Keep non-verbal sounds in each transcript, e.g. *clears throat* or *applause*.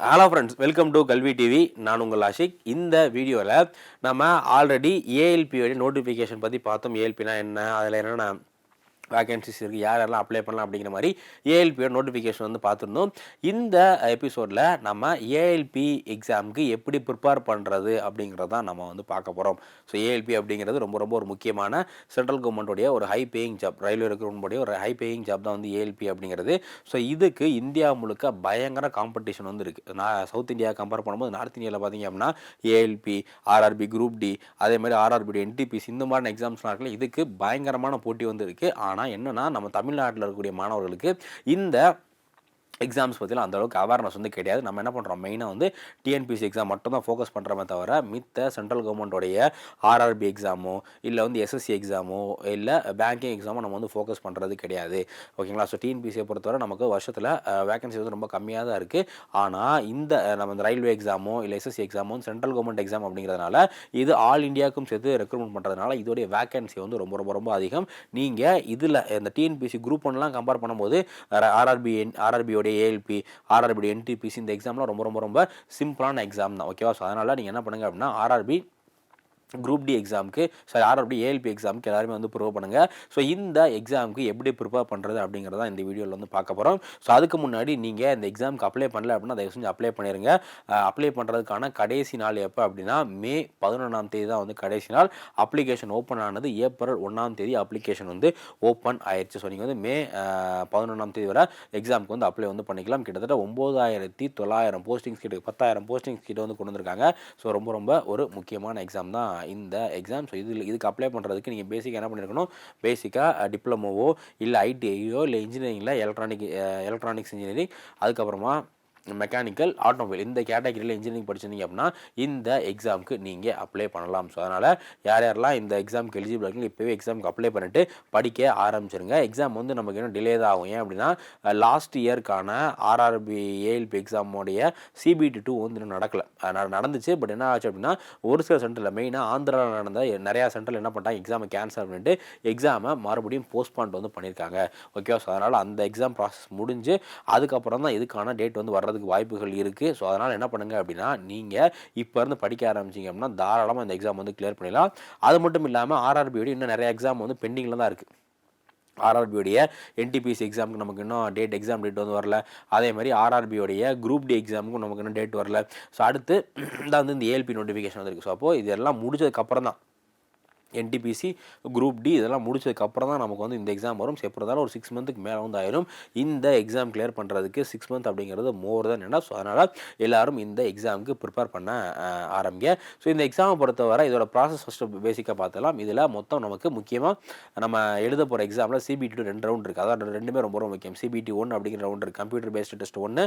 Hello friends welcome to Kalvi TV நான் உங்கள் ஆஷிக் இந்த வீடியோவில் நம்ம ஆல்ரெடி ஏஎல்பியோடைய நோட்டிஃபிகேஷன் பற்றி பார்த்தோம். ஏஎல்பினா என்ன? அதில் என்னென்ன வேகன்சிஸ் இருக்குது யார் யாரெல்லாம் அப்ளை பண்ணலாம் அப்படிங்கிற மாதிரி ஏஎல்பியோட நோட்டிஃபிகேஷன் வந்து பார்த்துருந்தோம். இந்த எபிசோடில் நம்ம ஏஎல்பி எக்ஸாமுக்கு எப்படி ப்ரிப்பேர் பண்ணுறது அப்படிங்கிறத தான் நம்ம வந்து பார்க்க போகிறோம் ஸோ ஏஎல்பி அப்படிங்கிறது ரொம்ப ரொம்ப ஒரு முக்கியமான சென்ட்ரல் கவர்மெண்ட்டுடைய ஒரு ஹை பேயிங் ஜாப் ரயில்வே ரெக்ரூட்மெண்ட்டுடைய ஒரு ஹை பேயிங் ஜாப் தான் வந்து ஏஎல்பி அப்படிங்கிறது. ஸோ இதுக்கு இந்தியா முழுக்க பயங்கர காம்படிஷன் வந்து இருக்குது நான் சவுத் இந்தியா கம்பேர் பண்ணும்போது நார்த் இந்தியாவில் பார்த்திங்க அப்படின்னா ஏஎல்பி ஆர்ஆர்பி குரூப் டி அதே மாதிரி ஆர்ஆர்பி என்டிபிசி இந்த மாதிரி எக்ஸாம்ஸ்லாம் இருக்குல்ல இதுக்கு பயங்கரமான போட்டி வந்து இருக்குது ஆனால் என்னென்னா நம்ம தமிழ்நாட்டில் இருக்கக்கூடிய மாணவர்களுக்கு இந்த எக்ஸாம்ஸ் பற்றிலாம் அந்தளவுக்கு அவேர்னஸ் வந்து கிடையாது. நம்ம என்ன பண்ணுறோம் மெயினாக வந்து டிஎன்பிசி எக்ஸாம் மட்டும் தான் ஃபோக்கஸ் பண்ணுறோமே தவிர மித்த சென்ட்ரல் கவர்மெண்ட்டோடைய ஆர்ஆர்பி எக்ஸாமோ இல்லை வந்து எஸ்எஸ்சி எக்ஸாமோ இல்லை பேங்கிங் எக்ஸாமோ நம்ம வந்து ஃபோக்கஸ் பண்ணுறது கிடையாது. ஓகேங்களா ஸோ டிஎன்பிசியை பொறுத்தவரை நமக்கு வருஷத்தில் வேகன்சி வந்து ரொம்ப கம்மியாக தான் இருக்குது ஆனால் இந்த நம்ம இந்த ரயில்வே எக்ஸாமோ இல்லை எஸ்எஸ்சி எக்ஸாமோ சென்ட்ரல் கவர்மெண்ட் எக்ஸாம் அப்படிங்கிறதுனால இது ஆல் இந்தியாவுக்கும் சேர்த்து ரெக்ரூட்மெண்ட் பண்ணுறதுனால இதோடைய வேகன்சி வந்து ரொம்ப ரொம்ப ரொம்ப அதிகம். நீங்கள் இதில் இந்த டிஎன்பிசி குரூப் ஒன்லாம் கம்பேர் பண்ணும்போது ஆர்ஆர்பி ஆர்ஆர்பியோடைய ஏஎல்பி ஆர்ஆர்பி என்டிபிசி இந்த எக்ஸாம்லாம் ரொம்ப ரொம்ப ரொம்ப சிம்பிளான எக்ஸாம் தான். ஓகேவா ஸோ அதனால் நீங்கள் என்ன பண்ணுங்க அப்படின்னா ஆர்ஆர்பி குரூப் டி எக்ஸாமுக்கு சாரி அப்படி ஏஎல்பி எக்ஸாமுக்கு எல்லாருமே வந்து ப்ரிப்பேர் பண்ணுங்கள் ஸோ இந்த எக்ஸாமுக்கு எப்படி ப்ரிப்பேர் பண்ணுறது அப்படிங்கிறத இந்த வீடியோவில் வந்து பார்க்க போகிறோம் ஸோ அதுக்கு முன்னாடி நீங்கள் இந்த எக்ஸாமுக்கு அப்ளை பண்ணல அப்படின்னா தயவு செஞ்சு அப்ளை பண்ணிடுங்க அப்ளை பண்ணுறதுக்கான கடைசி நாள் எப்போ அப்படின்னா மே பதினொன்றாம் தேதி தான் வந்து கடைசி நாள். அப்ளிகேஷன் ஓப்பன் ஆனது ஏப்ரல் ஒன்றாம் தேதி அப்ளிகேஷன் வந்து ஓப்பன் ஆயிடுச்சு ஸோ நீங்கள் வந்து மே பதினொன்றாம் தேதி வரை எக்ஸாமுக்கு வந்து அப்ளை வந்து பண்ணிக்கலாம். கிட்டத்தட்ட ஒம்பதாயிரத்தி தொள்ளாயிரம் போஸ்டிங்ஸ் கிட்ட பத்தாயிரம் போஸ்டிங்ஸ் கிட்ட வந்து கொண்டு வந்திருக்காங்க. ஸோ ரொம்ப ரொம்ப ஒரு முக்கியமான எக்ஸாம் தான் இந்த எக்ஸாம் ஸோ இதில் இதுக்கு அப்ளை பண்ணுறதுக்கு நீங்கள் பேசிக்காக என்ன பண்ணியிருக்கணும் பேசிக்காக டிப்ளமோவோ இல்லை ஐடிஐயோ இல்லை இன்ஜினியரிங்கில் எலக்ட்ரானிக் எலக்ட்ரானிக்ஸ் இன்ஜினியரிங் அதுக்கப்புறமா மெக்கானிக்கல் ஆட்டோமொபைல் இந்த கேட்டகரியில் இன்ஜினியரிங் படிச்சிருந்தீங்க அப்படின்னா இந்த எக்ஸாமுக்கு நீங்கள் அப்ளை பண்ணலாம். ஸோ அதனால் யார் யாரெல்லாம் இந்த எக்ஸாமுக்கு எலிஜிபிள் இருக்கீங்க இப்போவே எக்ஸாமுக்கு அப்ளை பண்ணிட்டு படிக்க ஆரம்பிச்சிருங்க. எக்ஸாம் வந்து நமக்கு இன்னும் டிலே தான் ஆகும். ஏன் அப்படின்னா லாஸ்ட் இயர்க்கான ஆர்ஆர்பி ஏஎல்பி எக்ஸாமோடைய சிபிடி டூ வந்து இன்னும் நடக்கலை. அதனால் நடந்துச்சு. பட் என்ன ஆச்சு அப்படின்னா ஒரு சில சென்டரில் மெயினாக ஆந்திராவில் நடந்த நிறையா சென்டரில் என்ன பண்ணிட்டாங்க எக்ஸாமை கேன்சல் பண்ணிட்டு எக்ஸாமை மறுபடியும் போஸ்ட்பாண்ட் வந்து பண்ணியிருக்காங்க ஓகேவா ஸோ அதனால் அந்த எக்ஸாம் ப்ராசஸ் முடிஞ்சு அதுக்கப்புறம் தான் இதுக்கான டேட் வந்து வர்றதுக்கு வாய்ப்புகள் இருக்குது ஸோ அதனால் என்ன பண்ணுங்கள் அப்படின்னா நீங்கள் இப்போ இருந்து படிக்க ஆரம்பிச்சிங்க அப்படின்னா தாராளமாக இந்த எக்ஸாம் வந்து கிளியர் பண்ணிடலாம். அது மட்டும் இல்லாமல் ஆர்ஆர்பியோட இன்னும் நிறைய எக்ஸாம் வந்து பெண்டிங்கில் தான் இருக்குது ஆர்ஆர்பியோடைய என்டிபிசி எக்ஸாமுக்கு நமக்கு இன்னும் டேட் எக்ஸாம் டேட் வந்து வரல. அதே மாதிரி ஆர்ஆர்பியோடைய குரூப் டி எக்ஸாமுக்கும் நமக்கு இன்னும் டேட் வரல. ஸோ அடுத்து *clears throat* தான் வந்து இந்த ஏஎல்பி நோட்டிஃபிகேஷன் வந்துருக்கு. ஸோ அப்போது இதெல்லாம் முடிச்சதுக்கப்புறம் தான் என்டிபிசி குரூப் டி இதெல்லாம் முடிச்சதுக்கப்புறம் தான் நமக்கு வந்து இந்த எக்ஸாம் வரும். ஸோ எப்படி ஒரு சிக்ஸ் மந்த்துக்கு மேலே வந்து ஆயிரும். இந்த எக்ஸாம் கிளியர் பண்ணுறதுக்கு சிக்ஸ் மந்த் அப்படிங்கிறது மோர் தான் என்ன ஸோ அதனால் எல்லோரும் இந்த எக்ஸாமுக்கு ப்ரிப்பேர் பண்ண ஆரம்பிங்க. ஸோ இந்த எக்ஸாமை பொறுத்தவரை இதோட ப்ராசஸ் ஃபஸ்ட்டு பேசிக்காக பார்த்தலாம் இதில் மொத்தம் நமக்கு முக்கியமாக நம்ம எழுத போகிற எக்ஸாமில் சிபிடி டூ ரெண்டு ரவுண்ட் இருக்குது அதான் ரெண்டுமே ரொம்ப ரொம்ப முக்கியம். சிபிடி ஒன் அப்படிங்கிற ரவுண்ட் இருக்குது கம்ப்யூட்டர் பேஸ்டு டெஸ்ட் ஒன்று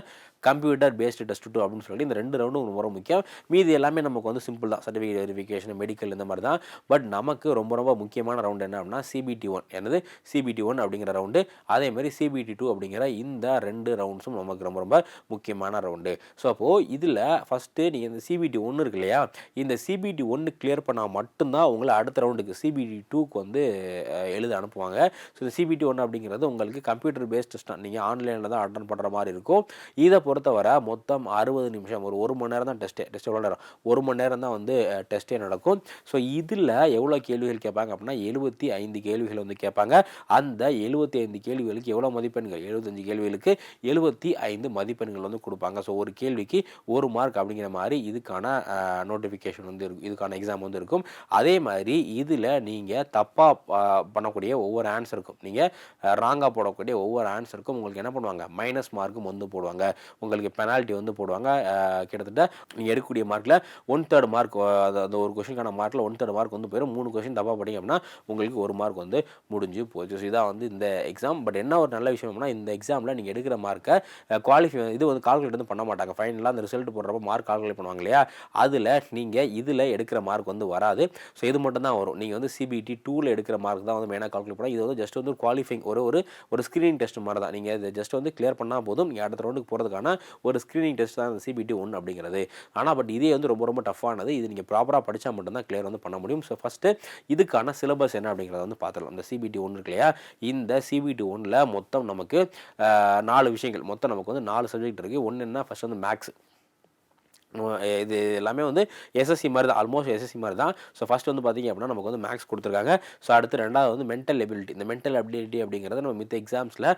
கம்ப்யூட்டர் பேஸ்டு டெஸ்ட் டூ அப்படின்னு சொல்லி இந்த ரெண்டு ரவுண்டும் ரொம்ப ரொம்ப முக்கியம். மீதி எல்லாமே நமக்கு வந்து சிம்பிள் தான். சர்டிஃபிகேட் வெரிஃபிகேஷன் மெடிக்கல் இந்த மாதிரி தான். பட் நமக்கு ரொம்ப ரொம்ப முக்கியமான ரவுண்டு என்ன அப்படின்னா சிபிடி ஒன் என்னது? சிபிடி ஒன் அப்படிங்கிற ரவுண்டு அதே மாதிரி சிபிடி டூ அப்படிங்கிற இந்த ரெண்டு ரவுண்ட்ஸும் நமக்கு ரொம்ப ரொம்ப முக்கியமான ரவுண்டு ஸோ அப்போது இதில் ஃபஸ்ட்டு நீங்கள் இந்த சிபிடி ஒன்று இருக்கு இல்லையா? இந்த சிபிடி ஒன்று கிளியர் பண்ணால் மட்டும்தான் உங்களை அடுத்த ரவுண்டுக்கு சிபிடி டூக்கு வந்து எழுத அனுப்புவாங்க. ஸோ இந்த சிபிடி ஒன்று அப்படிங்கிறது உங்களுக்கு கம்ப்யூட்டர் பேஸ்ட் டெஸ்ட் நீங்கள் ஆன்லைனில் தான் அட்டன் பண்ணுற மாதிரி இருக்கும். இதை பொறுத்தவரை மொத்தம் அறுபது நிமிஷம் ஒரு ஒரு மணி நேரம் தான் டெஸ்ட்டே டெஸ்ட் எவ்வளோ நேரம்? ஒரு மணி நேரம் தான் வந்து டெஸ்ட்டே நடக்கும். ஸோ இதில் எவ்வளோ கேள்விகள் கேட்பாங்க அப்படின்னா எழுபத்தி ஐந்து கேள்விகள் வந்து கேட்பாங்க. அந்த எழுபத்தி ஐந்து கேள்விகளுக்கு எவ்வளோ மதிப்பெண்கள்? எழுபத்தஞ்சு கேள்விகளுக்கு எழுபத்தி ஐந்து மதிப்பெண்கள் வந்து கொடுப்பாங்க. ஸோ ஒரு கேள்விக்கு ஒரு மார்க் அப்படிங்கிற மாதிரி இதுக்கான நோட்டிஃபிகேஷன் வந்து இருக்கும். இதுக்கான எக்ஸாம் வந்து இருக்கும். அதே மாதிரி இதில் நீங்கள் தப்பாக பண்ணக்கூடிய ஒவ்வொரு ஆன்சருக்கும் நீங்கள் ராங்காக போடக்கூடிய ஒவ்வொரு ஆன்சருக்கும் உங்களுக்கு என்ன பண்ணுவாங்க? மைனஸ் மார்க்கும் வந்து போடுவாங்க. உங்களுக்கு பெனால்ட்டி வந்து போடுவாங்க. கிட்டத்தட்ட நீங்கள் எடுக்கக்கூடிய மார்க்கில் ஒன் தேர்ட் மார்க் அந்த ஒரு கொஷினுக்கான மார்க்கில் ஒன் தேர்ட் மார்க் வந்து போயிடும் மூணு கொஷின் தப்பாக படிங்க அப்படின்னா உங்களுக்கு ஒரு மார்க் வந்து முடிஞ்சு போச்சு. ஸோ இதான் வந்து இந்த எக்ஸாம் பட் என்ன ஒரு நல்ல விஷயம் அப்படின்னா இந்த எக்ஸாமில் நீங்கள் எடுக்கிற மார்க்கை குவாலிஃபை இது வந்து கால்குலேட் வந்து பண்ண மாட்டாங்க. ஃபைனலாக அந்த ரிசல்ட் போடுறப்ப மார்க் கால்குலேட் பண்ணுவாங்க இல்லையா? அதில் நீங்கள் இதில் எடுக்கிற மார்க் வந்து வராது. ஸோ இது மட்டும் தான் வரும். நீங்கள் வந்து சிபிடி டூவில் எடுக்கிற மார்க் தான் வந்து மெயினாக கால்குலேட் பண்ணால் இது வந்து ஜஸ்ட் வந்து குவாலிஃபைங் ஒரு ஒரு ஒரு ஸ்க்ரீனிங் டெஸ்ட் மாதிரி தான். நீங்கள் இதை ஜஸ்ட் வந்து கிளியர் பண்ணால் போதும். நீங்கள் அடுத்த ரவுண்டுக்கு போகிறதுக்கான ஒரு ஸ்க்ரீனிங் டெஸ்ட் தான் அந்த சிபிடி ஒன்று அப்படிங்கிறது. ஆனால் பட் இதே வந்து ரொம்ப ரொம்ப டஃப்பானது இது நீங்கள் ப்ராப்பராக படித்தா மட்டும்தான் கிளியர் வந்து பண்ண முடியும். ஸோ ஃபஸ்ட்டு இதுக்கான சிலபஸ் என்ன அப்படிங்கிறத வந்து பார்த்துடலாம். இந்த சிபிடி ஒன்று இருக்கு இல்லையா? இந்த சிபிடி ஒன்றில் மொத்தம் நமக்கு நாலு விஷயங்கள். மொத்தம் நமக்கு வந்து நாலு சப்ஜெக்ட் இருக்குது ஒன்று என்ன ஃபஸ்ட் வந்து மேக்ஸ் இது எல்லாமே வந்து எஸ்எஸ்சி மாதிரி தான் ஆல்மோஸ்ட் எஸ்எஸ்சி மாதிரி தான் ஸோ ஃபஸ்ட் வந்து பார்த்திங்க அப்படின்னா நமக்கு வந்து மேக்ஸ் கொடுத்துருக்காங்க. ஸோ அடுத்து ரெண்டாவது வந்து மென்டல் எபிலிட்டி இந்த மென்டல் எபிலிட்டி அப்படிங்கிறது நம்ம மித்த எக்ஸாம்ஸில்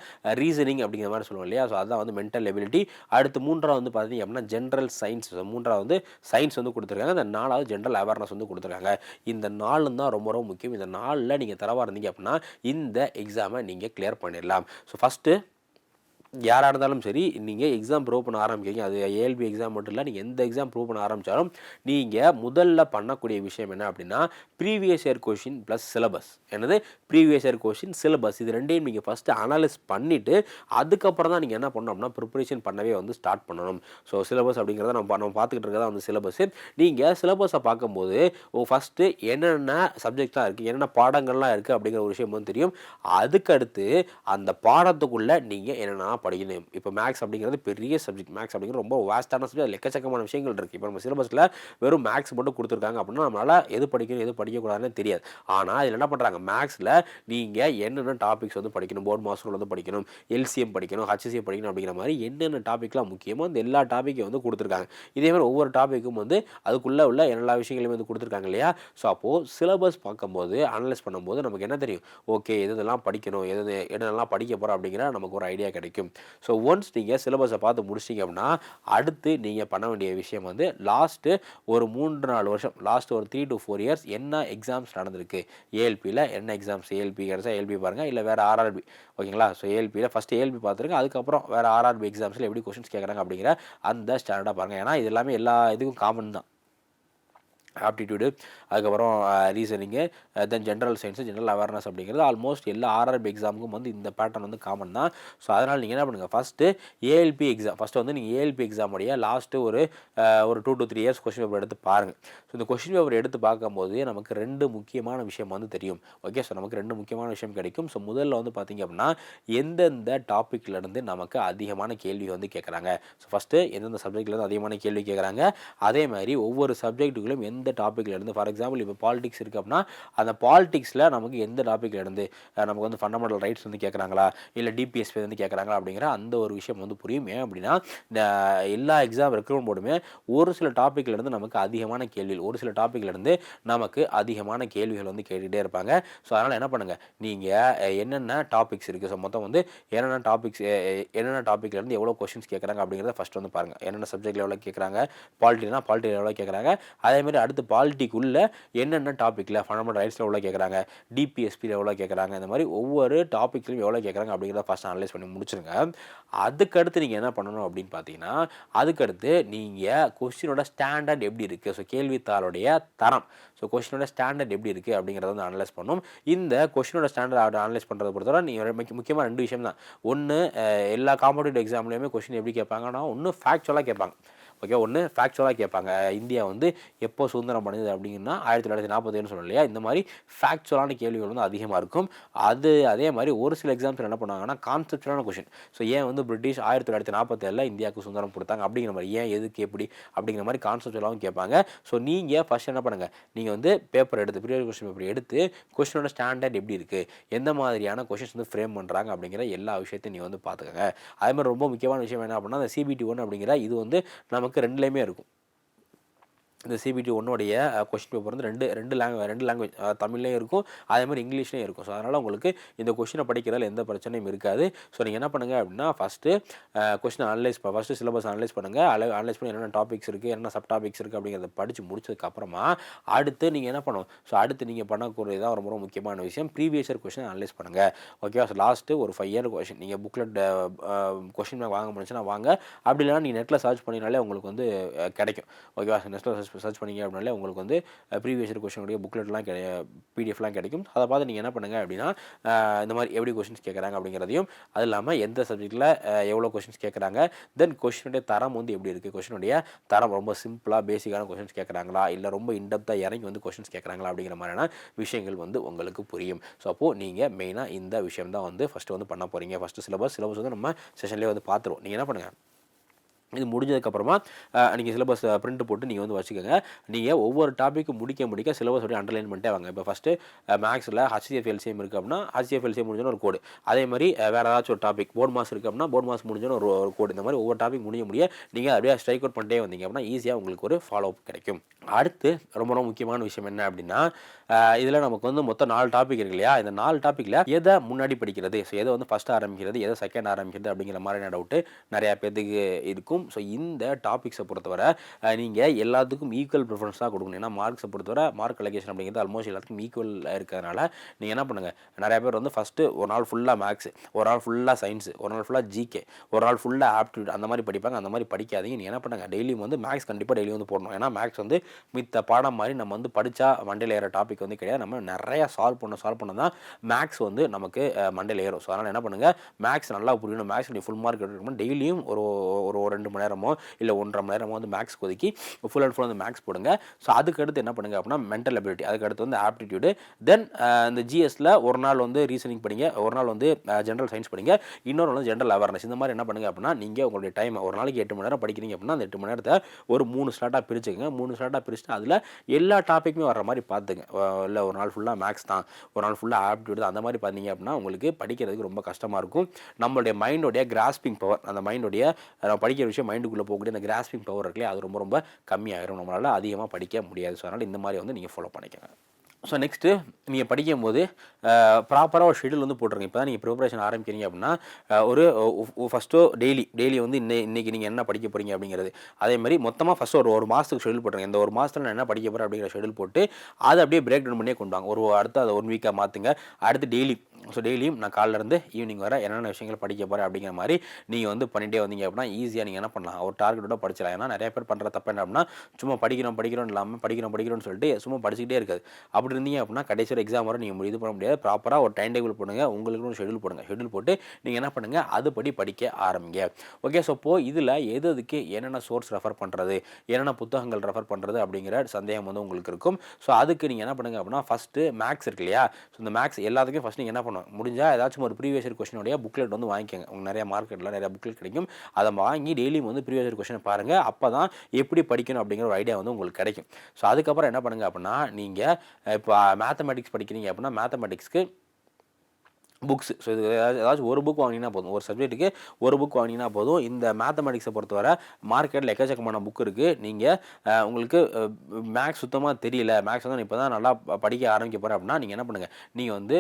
ரீசனிங் அப்படிங்கிற மாதிரி சொல்லுவோம் இல்லையா? ஸோ அதான் வந்து மென்டல் எபிலிட்டி அடுத்து மூன்றாவது வந்து பார்த்திங்க அப்படின்னா ஜென்ரல் சயின்ஸ் மூன்றாவது வந்து சயின்ஸ் வந்து கொடுத்துருக்காங்க. இந்த நாலாவது ஜென்ரல் அவேர்னஸ் வந்து கொடுத்துருக்காங்க. இந்த நாலு தான் ரொம்ப ரொம்ப முக்கியம். இந்த நாளில் நீங்கள் தரவாக இருந்தீங்க அப்படின்னா இந்த எக்ஸாமை நீங்கள் கிளியர் பண்ணிடலாம். ஸோ ஃபஸ்ட்டு யாராக இருந்தாலும் சரி நீங்கள் எக்ஸாம் ப்ரூவ் பண்ண ஆரம்பிக்கிறீங்க. அது ஏஎல்பி எக்ஸாம் மட்டும் இல்லை நீங்கள் எந்த எக்ஸாம் ப்ரூவ் பண்ண ஆரம்பித்தாலும் நீங்கள் முதல்ல பண்ணக்கூடிய விஷயம் என்ன அப்படின்னா previous year question plus syllabus என்னது? ப்ரீவியஸ் இயர் கொஷின் சிலபஸ் இது ரெண்டையும் நீங்கள் ஃபஸ்ட்டு அனாலிஸ் பண்ணிவிட்டு அதுக்கப்புறம் தான் நீங்கள் என்ன பண்ணணும் அப்படின்னா ப்ரிப்பரேஷன் பண்ணவே வந்து ஸ்டார்ட் பண்ணணும். ஸோ சிலபஸ் அப்படிங்கிறத நம்ம நம்ம பார்த்துக்கிட்டு இருக்கிறதா வந்து சிலபஸ் நீங்கள் சிலபஸை பார்க்கும்போது ஃபஸ்ட்டு என்னென்ன சப்ஜெக்ட்லாம் இருக்குது என்னென்ன பாடங்கள்லாம் இருக்குது அப்படிங்கிற ஒரு விஷயம் வந்து தெரியும். அதுக்கடுத்து அந்த பாடத்துக்குள்ளே நீங்கள் என்னென்ன படிக்கணும் இப்போ மேக்ஸ் அப்படிங்கிறது பெரிய சப்ஜெக்ட் மேக்ஸ் அப்படிங்கிறது ரொம்ப வாஸ்டான சப்ஜெக்ட் லெக்கச்சக்கமான எக்கச்சக்கமான விஷயங்கள் இருக்குது இப்போ நம்ம சிலபஸில் வெறும் மேக்ஸ் மட்டும் கொடுத்துருக்காங்க அப்படின்னா நம்மளால் எது படிக்கணும் எது படிக்கக்கூடாதுன்னு தெரியாது. ஆனால் இதில் என்ன பண்ணுறாங்க மேக்ஸில் நீங்கள் என்னென்ன டாபிக்ஸ் வந்து படிக்கணும்? போர்ட் மாஸ்டர் வந்து படிக்கணும் எல்சிஎம் படிக்கணும் ஹச்சிசிஎம் படிக்கணும் அப்படிங்கிற மாதிரி என்னென்ன டாப்பிக்லாம் முக்கியமோ அந்த எல்லா டாப்பிக்கையும் வந்து கொடுத்துருக்காங்க. இதே மாதிரி ஒவ்வொரு டாப்பிக்கும் வந்து அதுக்குள்ளே உள்ள எல்லா விஷயங்களையும் வந்து கொடுத்துருக்காங்க இல்லையா? ஸோ அப்போது சிலபஸ் பார்க்கும்போது அனலைஸ் பண்ணும்போது நமக்கு என்ன தெரியும்? ஓகே எது இதெல்லாம் படிக்கணும்? எது என்னென்னலாம் படிக்க போகிறோம் அப்படிங்கிற நமக்கு ஒரு ஐடியா கிடைக்கும். ஸோ ஒன்ஸ் நீங்கள் சிலபஸை பார்த்து முடிச்சிங்க அப்படின்னா அடுத்து நீங்கள் பண்ண வேண்டிய விஷயம் வந்து லாஸ்ட்டு ஒரு மூன்று நாலு வருஷம் லாஸ்ட் ஒரு த்ரீ டு ஃபோர் இயர்ஸ் என்ன எக்ஸாம்ஸ் நடந்திருக்கு? ஏஎல்பியில் என்ன எக்ஸாம்ஸ் ஏஎல்பி கிடச்சா ஏஎல்பி பாருங்கள் இல்லை வேறு ஆர்ஆர்பி ஓகேங்களா? ஸோ ஏஎல்பியில் ஃபஸ்ட்டு ஏஎல்பி பார்த்துருங்க அதுக்கப்புறம் வேறு ஆர்ஆர்பி எக்ஸாம்ஸில் எப்படி கொஷின்ஸ் கேட்குறாங்க அப்படிங்கிற அந்த ஸ்டாண்டர்டாக பாருங்கள் ஏன்னா இது எல்லாமே எல்லா இதுக்கும் காமன் தான். ஆப்டிடியூடு அதுக்கப்புறம் reasoning then general science general awareness அப்படிங்கிறது ஆல்மோஸ்ட் எல்லா ஆர்ஆர்பி எக்ஸாமுக்கும் வந்து இந்த பேட்டர்ன் வந்து காமன் தான். ஸோ அதனால் நீங்கள் என்ன பண்ணுங்கள் ஃபஸ்ட்டு ஏஎல்பி எக்ஸாம் ஃபஸ்ட்டு வந்து நீங்கள் ஏஎல்பி எக்ஸாம் உடைய லாஸ்ட்டு ஒரு ஒரு two to three years question paper எடுத்து பாருங்கள் ஸோ இந்த கொஸ்டின் பேப்பர் எடுத்து பார்க்கும்போது நமக்கு ரெண்டு முக்கியமான விஷயம் வந்து தெரியும். ஓகே ஸோ நமக்கு ரெண்டு முக்கியமான விஷயம் கிடைக்கும். ஸோ முதல்ல வந்து பார்த்திங்க அப்படின்னா எந்தெந்த டாப்பிக்லேருந்து நமக்கு அதிகமான கேள்வி வந்து கேட்குறாங்க ஸோ ஃபஸ்ட்டு எந்தெந்த சப்ஜெக்ட்லேருந்து அதிகமான கேள்வி கேட்குறாங்க அதே மாதிரி ஒவ்வொரு சப்ஜெக்ட்டுகளும் எந்த டாப்பிக்ல இருந்து ஃபார் எக்ஸாம்பிள் இப்போ பாலிடிக்ஸ் இருக்குது அப்படின்னா அந்த பாலிடிக்ஸில் நமக்கு எந்த டாப்பிக்கில் இருந்து நமக்கு வந்து ஃபண்டமெண்டல் ரைட்ஸ் வந்து கேட்குறாங்களா இல்லை டிபிஎஸ்பி வந்து கேட்குறாங்களா அப்படிங்கிற அந்த ஒரு விஷயம் வந்து புரியும். ஏன் அப்படின்னா இந்த எல்லா எக்ஸாம் ரெக்ரூட் போர்டுமே ஒரு சில டாப்பிக்லேருந்து நமக்கு அதிகமான கேள்விகள் ஒரு சில டாப்பிக்கில் இருந்து நமக்கு அதிகமான கேள்விகள் வந்து கேட்டுகிட்டே இருப்பாங்க. ஸோ அதனால் என்ன பண்ணுங்கள் நீங்கள் என்னென்ன டாபிக்ஸ் இருக்குது ஸோ மொத்தம் வந்து என்னென்ன டாபிக்ஸ் என்னென்ன டாப்பிக்லேருந்து எவ்வளோ கொஷின்ஸ் கேட்குறாங்க அப்படிங்கிறத ஃபஸ்ட் வந்து பாருங்கள் என்னென்ன சப்ஜெக்ட்ல எவ்வளோ கேட்குறாங்க பாலிட்டினா பாலிட்டியில் எவ்வளோ கேட்குறாங்க அதேமாதிரி அடுத்து பாலிட்டிக்குள்ளே என்னென்ன டாப்பிக்கில் ஃபண்டமெண்டல் ரைட்ஸில் எவ்வளோ கேட்குறாங்க டிபிஎஸ்பியில் எவ்வளோ கேட்குறாங்க இந்த மாதிரி ஒவ்வொரு டாப்பிக்லையும் எவ்வளோ கேட்குறாங்க அப்படிங்கிறத ஃபஸ்ட் அனலைஸ் பண்ணி முடிச்சிருங்க. அதுக்கடுத்து நீங்கள் என்ன பண்ணணும் அப்படின்னு பார்த்தீங்கன்னா அதுக்கடுத்து நீங்கள் கொஸ்டினோட ஸ்டாண்டர்ட் எப்படி இருக்குது ஸோ கேள்வித்தாளுடைய தரம். ஸோ கொஸ்டினோட ஸ்டாண்டர்ட் எப்படி இருக்குது அப்படிங்கிறத வந்து அனலைஸ் பண்ணும். இந்த கொஸ்டினோட ஸ்டாண்டர்ட் அனலைஸ் பண்ணுறத பொறுத்தவரை நீங்கள் முக்கியமாக ரெண்டு விஷயம் தான் ஒன்று எல்லா காம்படிட்டிவ் எக்ஸாம்லேயுமே கொஸ்டின் எப்படி கேட்பாங்கன்னா ஒன்று ஃபேக்சுவலாக கேட்பாங்க. ஓகே ஒன்று ஃபேக்சுவலாக கேட்பாங்க. இந்தியா வந்து எப்போ சுதந்திரம் அடைஞ்சது அப்படிங்கன்னா ஆயிரத்தி தொள்ளாயிரத்தி நாற்பத்தேழு சொல்லணும் இல்லையா இந்த மாதிரி ஃபேக்சுவலான கேள்விகள் வந்து அதிகமாக இருக்கும். அது அதே மாதிரி ஒரு சில எக்ஸாம்ஸ் என்ன பண்ணுவாங்கன்னா கான்செப்டுவலான கொஷின் ஸோ ஏன் வந்து பிரிட்டிஷ் ஆயிரத்தி தொள்ளாயிரத்தி நாற்பத்தேழில் இந்தியாவுக்கு சுதந்திரம் கொடுத்தாங்க? அப்படிங்கிற மாதிரி ஏன் எதுக்கு எப்படி அப்படிங்கிற மாதிரி கான்செப்டுவலாகவும் கேட்பாங்க. ஸோ நீங்கள் ஃபஸ்ட் என்ன பண்ணுங்கள் நீங்கள் வந்து பேப்பர் எடுத்து ப்ரீவியஸ் கொஸ்டின் பேப்பர் எடுத்து கொஸ்டினோட ஸ்டாண்டர்ட் எப்படி இருக்குது எந்த மாதிரியான கொஷின்ஸ் வந்து ஃப்ரேம் பண்ணுறாங்க அப்படிங்கிற எல்லா விஷயத்தையும் நீங்கள் வந்து பார்த்துக்கோங்க. அதே மாதிரி ரொம்ப முக்கியமான விஷயம் என்ன அப்படின்னா அந்த சிபிடி ஒன் அப்படிங்கிற இது வந்து நமக்கு ரெண்டுலேயுமே இருக்கும். இந்த சிபிடி ஒன்னுடைய கொஷின் பேப்பர் வந்து ரெண்டு ரெண்டு லாங்குவேஜ் ரெண்டு லாங்குவேஜ் தமிழ்லையும் இருக்கும் அதே மாதிரி இங்கிலீஷ்லையும் இருக்கும். ஸோ அதனால் உங்களுக்கு இந்த கொஷினை படிக்கிறதால எந்த பிரச்சனையும் இருக்காது. ஸோ நீங்கள் என்ன பண்ணுங்கள் அப்படின்னா first question analyse first syllabus analyse பண்ணுங்கள் அலை அனலைஸ் பண்ணி என்னென்ன டாபிக்ஸ் இருக்குது என்னென்ன சப் டாபிக்ஸ் இருக்குது அப்படிங்கிறத படித்து முடிச்சதுக்கப்புறமா அடுத்து நீங்கள் என்ன பண்ணணும்? ஸோ அடுத்து நீங்கள் பண்ணக்கூடியதான் ரொம்ப ரொம்ப முக்கியமான விஷயம். ப்ரீவியஸ் இயர் கொஷின் அனலைஸ் பண்ணுங்கள் ஓகேவா ஸோ லாஸ்ட்டு ஒரு ஃபைவ் இயர் கொஷின் நீங்கள் புக்கில் கொஷின் வாங்க முடிச்சுன்னா வாங்க. அப்படி இல்லைனா நீங்கள் நெட்டில் சர்ச் பண்ணினாலே உங்களுக்கு வந்து கிடைக்கும். ஓகேவா நெட்டில் சர்ச் சர்ச் பண்ணீங்க அப்படின்னாலே உங்களுக்கு வந்து ப்ரீவியஸ் இயர் கொஷினுடைய புக்லெட்லாம் கிடை பிடிஎஃப்லாம் கிடைக்கும். அதை பார்த்து நீங்கள் என்ன பண்ணுங்கள் அப்படின்னா இந்த மாதிரி எப்படி கொஷின்ஸ் கேட்குறாங்க அப்படிங்கிறதையும் அது இல்லாமல் எந்த சப்ஜெக்ட்டில் எவ்வளோ கொஷின்ஸ் கேட்குறாங்க தென் கொஷினுடைய தரம் வந்து எப்படி இருக்குது கொஷினுடைய தரம் ரொம்ப சிம்பிளாக பேசிக்கான கொஷின்ஸ் கேட்குறாங்களா இல்லை ரொம்ப இன்டெப்த்தாக இறங்கி வந்து கொஷின்ஸ் கேட்குறாங்களா அப்படிங்கிற மாதிரியான விஷயங்கள் வந்து உங்களுக்கு புரியும். ஸோ அப்போது நீங்கள் மெயினாக இந்த விஷயம் தான் வந்து ஃபஸ்ட்டு வந்து பண்ண போகிறீங்க ஃபஸ்ட்டு சிலபஸ் சிலபஸ் வந்து நம்ம செஷன்லேயே வந்து பார்த்துருவோம். நீங்கள் என்ன பண்ணுங்கள் இது முடிஞ்சதுக்கப்புறமா நீங்கள் சிலபஸ் பிரிண்ட் போட்டு நீங்கள் வந்து வச்சுக்கோங்க. நீங்கள் ஒவ்வொரு டாப்பிக்கும் முடிக்க முடிக்க சிலபஸோட அண்டர்லைன் பண்ணிட்டே வாங்க. இப்போ ஃபஸ்ட்டு மேக்ஸில் ஹச்சிஎஃப் எல்சிஎம் இருக்குது அப்படின்னா ஹச்சிஎஃப் எல்சிஎம் முடிஞ்சோன்னு ஒரு கோடு அதே மாதிரி வேறு ஏதாச்சும் ஒரு டாபிக் போர்ட் மாஸ் இருக்குது அப்படின்னா போர்ட் மாஸ் முடிஞ்சோன்னு ஒரு ஒரு கோடு இந்த மாதிரி ஒவ்வொரு டாபிக் முடிய முடிய நீங்கள் அப்படியே ஸ்ட்ரைக் அவுட் பண்ணிட்டே வந்தீங்க அப்படின்னா ஈஸியாக உங்களுக்கு ஒரு ஃபாலோ அப் கிடைக்கும். அடுத்து ரொம்ப ரொம்ப முக்கியமான விஷயம் என்ன அப்படின்னா இதில் நமக்கு வந்து மொத்தம் நாலு டாபிக் இருக்கு இல்லையா? இந்த நாலு டாப்பிக்கில் எதை முன்னாடி படிக்கிறது? ஸோ எதை வந்து ஃபஸ்ட் ஆரம்பிக்கிறது? எதை செகண்ட் ஆரம்பிக்கிறது? அப்படிங்கிற மாதிரியான டவுட்டு நிறையா பேர்த்துக்கு இருக்கும். ஸோ இந்த டாபிக்ஸை பொறுத்தவரை நீங்கள் எல்லாத்துக்கும் ஈக்குவல் ப்ரிஃபரன்ஸ் தான் கொடுக்கணும். ஏன்னா மார்க்ஸை பொறுத்தவரை மார்க் அலகேஷன் அப்படிங்கிறது ஆல்மோஸ்ட் எல்லாத்துக்கும் ஈக்குவல் இருக்கிறதுனால நீங்கள் என்ன பண்ணுங்கள் நிறைய பேர் வந்து ஃபஸ்ட்டு ஒரு நாள் ஃபுல்லாக மேக்ஸ் ஒரு நாள் ஃபுல்லாக சயின்ஸ் ஒரு நாள் ஃபுல்லாக ஜிகே ஒரு நாள் ஃபுல்லாக ஆப்டிடியூட் அந்த மாதிரி படிப்பாங்க. அந்த மாதிரி படிக்காதீங்க. நீங்கள் என்ன பண்ணுங்க? டெய்லியும் வந்து மேக்ஸ் கண்டிப்பாக டெய்லியும் வந்து போடணும். ஏன்னா மேக்ஸ் வந்து மித்த பாடம் மாதிரி நம்ம வந்து படித்தா மண்டையில் ஏற டாபிக் வந்து கிடையாது. நம்ம நிறையா சால்வ் பண்ண சால்வ் பண்ண தான் மேக்ஸ் வந்து நமக்கு மண்டையில் ஏறும். ஸோ அதனால் என்ன பண்ணுங்கள் மேக்ஸ் நல்லா புரியணும். மேக்ஸ் நீ ஃபுல் மார்க் எடுக்கணும். டெய்லியும் ஒரு ஒரு ஒரு ரெண்டு மணி நேரமோ இல்லை ஒன்றரை மணி நேரமோ வந்து மேக்ஸ் ஒதுக்கி ஃபுல் அண்ட் ஃபுல் வந்து மேக்ஸ் போடுங்க. ஸோ அதுக்கு அடுத்து என்ன பண்ணுங்க அப்படின்னா மென்டல் அபிலிட்டி அதுக்கு அடுத்து வந்து ஆப்டிடியூடு தென் இந்த ஜிஎஸ்ல ஒரு நாள் வந்து ரீசனிங் படிங்க. ஒரு நாள் வந்து ஜென்ரல் சயின்ஸ் படிங்க. இன்னொரு நாள் வந்து ஜென்ரல் அவேர்னஸ் இந்த மாதிரி என்ன பண்ணுங்க அப்படின்னா நீங்கள் உங்களுடைய டைம் ஒரு நாளைக்கு எட்டு மணி நேரம் படிக்கிறீங்க அப்படின்னா அந்த எட்டு மணி நேரத்தை ஒரு மூணு ஸ்லாட்டாக பிரிச்சுக்கங்க. மூணு ஸ்லாட்டாக பிரிச்சுட்டு அதில் எல்லா டாப்பிக்குமே வர மாதிரி பார்த்துங்க. இல்லை ஒரு நாள் ஃபுல்லாக மேக்ஸ் தான். ஒரு நாள் ஃபுல்லாக ஆப்டிடியூட் அந்த மாதிரி பார்த்தீங்க அப்படின்னா உங்களுக்கு படிக்கிறதுக்கு ரொம்ப கஷ்டமாக இருக்கும். நம்மளுடைய மைண்டோடைய கிராஸ்பிங் பவர் அந்த மைண்டோடைய படிக்கிற விஷயம் மைண்டுக்குள்ளே போகக்கூடிய அந்த கிராஸ்பிங் பவர் இருக்குல்லையே அது ரொம்ப ரொம்ப கம்மியாகிடும் நம்மளால் அதிகமாக படிக்க முடியாது. ஸோ அதனால் இந்த மாதிரி வந்து நீங்கள் ஃபாலோ பண்ணிக்கோங்க. ஸோ நெக்ஸ்ட்டு நீங்கள் படிக்கும்போது ப்ராப்பராக ஒரு ஷெடியூல் வந்து போட்டுருங்க. இப்போ தான் நீங்கள் ப்ரிப்பரேஷன் ஆரம்பிக்கிறீங்க அப்படின்னா ஒரு ஃபஸ்ட்டோ டெய்லி டெய்லி வந்து இன்னை இன்னைக்கு நீங்கள் என்ன படிக்க போகிறீங்க அப்படிங்கிறது. அதே மாதிரி மொத்தமாக ஃபஸ்ட்டு ஒரு ஒரு மாதத்துக்கு ஷெடியூல் போட்டுருங்க. இந்த ஒரு மாதத்தில் நான் என்ன படிக்க போகிறேன் அப்படிங்கிற ஷெடியூல் போட்டு அதை அப்படியே பிரேக் டவுன் பண்ணியே கொண்டு வாங்க. ஒரு அடுத்து அதை ஒன் வீக்காக மாற்றுங்க அடுத்து டெய்லி ஸோ டெய்லியும் நான் காலைல இருந்து ஈவினிங் வர என்னென்ன விஷயங்கள் படிக்க போகிறேன் அப்படிங்கிற மாதிரி நீங்கள் வந்து பண்ணிகிட்டே வந்தீங்க அப்படின்னா ஈஸியாக நீங்கள் என்ன பண்ணலாம்? ஒரு டார்கெட்டோட படிச்சிடலாம். ஏன்னா நிறைய பேர் பண்ணுற தப்பு என்ன அப்படின்னா சும்மா படிக்கிறோம் படிக்கிறோம் இல்லாமல் படிக்கிறோம் படிக்கிறோம்னு சொல்லிட்டு சும்மா படிச்சுக்கிட்டே இருக்காது. அப்படி இருந்தீங்க அப்படின்னா கடைசியில் ஒரு எக்ஸாம் வர நீங்கள் இது பண்ண முடியாது. ப்ராப்பராக ஒரு டைம் டேபிள் போடுங்க. உங்களுக்கு ஒரு ஷெடியூல் போடுங்க. ஷெடியூல் போட்டு நீங்கள் என்ன பண்ணுங்கள் அதுபடி படிக்க ஆரம்பிங்க. ஓகே ஸோ இப்போது இதில் எது எதுக்கு என்னென்ன சோர்ஸ் ரெஃபர் பண்ணுறது என்னென்ன புத்தகங்கள் ரெஃபர் பண்ணுறது அப்படிங்கிற சந்தேகம் வந்து உங்களுக்கு இருக்கும். ஸோ அதுக்கு நீங்கள் என்ன பண்ணுங்க அப்படின்னா ஃபஸ்ட்டு மேக்ஸ் இருக்கு இல்லையா? ஸோ இந்த மேக்ஸ் எல்லாத்துக்கும் ஃபஸ்ட் நீங்கள் என்ன பண்ணுவோம் முடிஞ்சால் ஏதாச்சும் ஒரு ப்ரீவியஸ் இயர் கொஸ்டினுடைய புக்லெட் வந்து வாங்கிக்கோங்க. உங்களுக்கு நிறைய மார்க்கெட்டில் நிறைய புக்லெட் கிடைக்கும். அதை வாங்கி டெய்லியும் வந்து ப்ரீவியஸ் இயர் கொஸ்டினை பாருங்கள் அப்போ தான் எப்படி படிக்கணும் அப்படிங்கிற ஒரு ஐடியா வந்து உங்களுக்கு கிடைக்கும். ஸோ அதுக்கப்புறம் என்ன பண்ணுங்கள் அப்படின்னா நீங்கள் இப்போ மேத்தமெட்டிக்ஸ் படிக்கிறீங்க அப்படின்னா மேத்தமெட்டிக்ஸ்க்கு புக்ஸ் ஸோ இது ஏதாச்சும் ஒரு புக் வாங்கினா போதும். ஒரு சப்ஜெக்ட்டுக்கு ஒரு புக் வாங்கினா போதும். இந்த மேத்தமெட்டிக்ஸை பொறுத்தவரை மார்க்கெட்டில் எக்கச்சக்கமான புக் இருக்குது நீங்கள் உங்களுக்கு மேக்ஸ் சுத்தமாக தெரியல. மேக்ஸ் வந்து இப்போ தான் நல்லா படிக்க ஆரம்பிக்க போகிறேன் அப்படின்னா நீங்கள் என்ன பண்ணுங்கள் நீங்கள் வந்து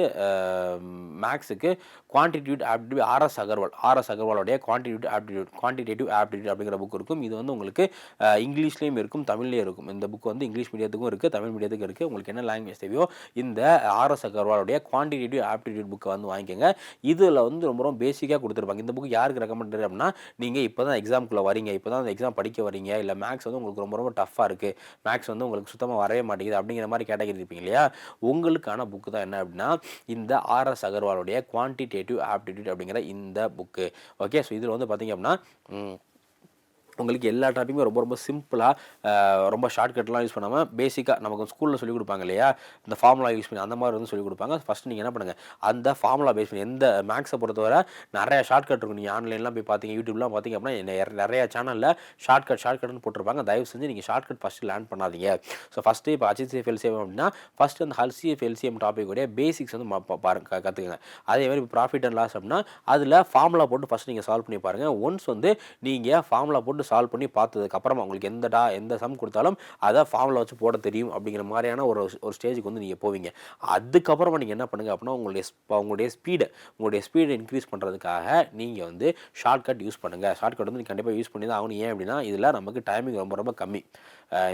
மேக்ஸுக்கு quantitative aptitude RS Agarwal RS அகர்வாலோடைய quantitative aptitude quantitative aptitude அப்படிங்கிற புக் இருக்கும். இது வந்து உங்களுக்கு இங்கிலீஷ்லேயும் இருக்கும் தமிழ்லேயும் இருக்கும். இந்த புக் வந்து இங்கிலீஷ் மீடியத்துக்கும் இருக்குது தமிழ் மீடியத்துக்கும் இருக்குது உங்களுக்கு என்ன லாங்குவேஜ் தேவையோ இந்த ஆர்எஸ் அகர்வாலோடைய குவான்டிடேட்டிவ் ஆப்டிடியூட் புக்கை வந்து வாங்கிக்கோங்க. இதில் வந்து ரொம்ப ரொம்ப பேசிக்காக கொடுத்துருப்பாங்க. இந்த புக் யாருக்கு ரெக்கமெண்ட் அப்படின்னா நீங்கள் இப்போ தான் எக்ஸாமுக்குள்ளே வரீங்க. இப்போ தான் அந்த எக்ஸாம் படிக்க வரீங்க. இல்லை மேக்ஸ் வந்து உங்களுக்கு ரொம்ப ரொம்ப டஃப்பாக இருக்குது மேக்ஸ் வந்து உங்களுக்கு சுத்தமாக வரவே மாட்டேங்குது அப்படிங்கிற மாதிரி கேட்டகரி இருப்பீங்க இல்லையா? உங்களுக்கான புக்கு தான் என்ன அப்படின்னா இந்த ஆர்எஸ் அகர்வாலுடைய குவான்டிடேட்டிவ் ஆப்டிடியூட் அப்படிங்கிற இந்த புக்கு ஓகே ஸோ இதில் வந்து பார்த்தீங்க அப்படின்னா உங்களுக்கு எல்லா டாப்பிக்குமே ரொம்ப ரொம்ப சிம்பிளாக ரொம்ப ஷார்ட்கட்லாம் யூஸ் பண்ணாமல் பேசிக்காக நமக்கு ஸ்கூலில் சொல்லிக் கொடுப்பாங்க இல்லையா? இந்த ஃபார்முலா யூஸ் பண்ணி அந்த மாதிரி வந்து சொல்லிக் கொடுப்பாங்க. ஃபஸ்ட்டு நீங்கள் என்ன பண்ணுங்கள் அந்த ஃபார்முலா பேஸ் பண்ணி எந்த மேக்ஸை பொறுத்தவரை நிறைய ஷார்ட்கட் இருக்கும். நீங்கள் ஆன்லைன்லாம் போய் பார்த்தீங்க யூடியூப்லாம் பார்த்தீங்க அப்படின்னா என்ன நிறையா சேனலில் ஷார்ட்கட் ஷார்ட்கட்னு போட்டிருப்பாங்க. தயவு செஞ்சு நீங்கள் ஷார்ட்கட் ஃபஸ்ட்டு லேர்ன் பண்ணாதீங்க. ஸோ ஃபஸ்ட்டு இப்போ ஹச்சிசிஎஃப் எல்சிஎம் அப்படின்னா ஃபஸ்ட்டு அந்த ஹல்சிஎஃப் எல்சிஎம் டாப்பிக்குடைய பேசிக்ஸ் வந்து பாருங்க கற்றுக்குங்க அதே மாதிரி இப்போ ப்ராஃபிட் அண்ட் லாஸ் அப்படின்னா அதில் ஃபார்முலா போட்டு ஃபஸ்ட் நீங்கள் சால்வ் பண்ணி பாருங்கள் ஒன்ஸ் வந்து நீங்கள் ஃபார்முலா போட்டு சால்வ் பண்ணி பார்த்ததுக்கப்புறமா உங்களுக்கு எந்த டா எந்த சம் கொடுத்தாலும் அதை ஃபார்மில் வச்சு போட தெரியும் அப்படிங்கிற மாதிரியான ஒரு ஒரு ஸ்டேஜுக்கு வந்து நீங்கள் போவீங்க. அதுக்கப்புறமா நீங்கள் என்ன பண்ணுங்க அப்படின்னா உங்களுடைய உங்களுடைய ஸ்பீடு உங்களுடைய ஸ்பீடை இன்க்ரீஸ் பண்ணுறதுக்காக நீங்கள் வந்து ஷார்ட்கட் யூஸ் பண்ணுங்கள் ஷார்ட்கட் வந்து நீங்கள் கண்டிப்பாக யூஸ் பண்ணி தான் ஆகணும். ஏன் அப்படின்னா இதில் நமக்கு டைமிங் ரொம்ப ரொம்ப கம்மி.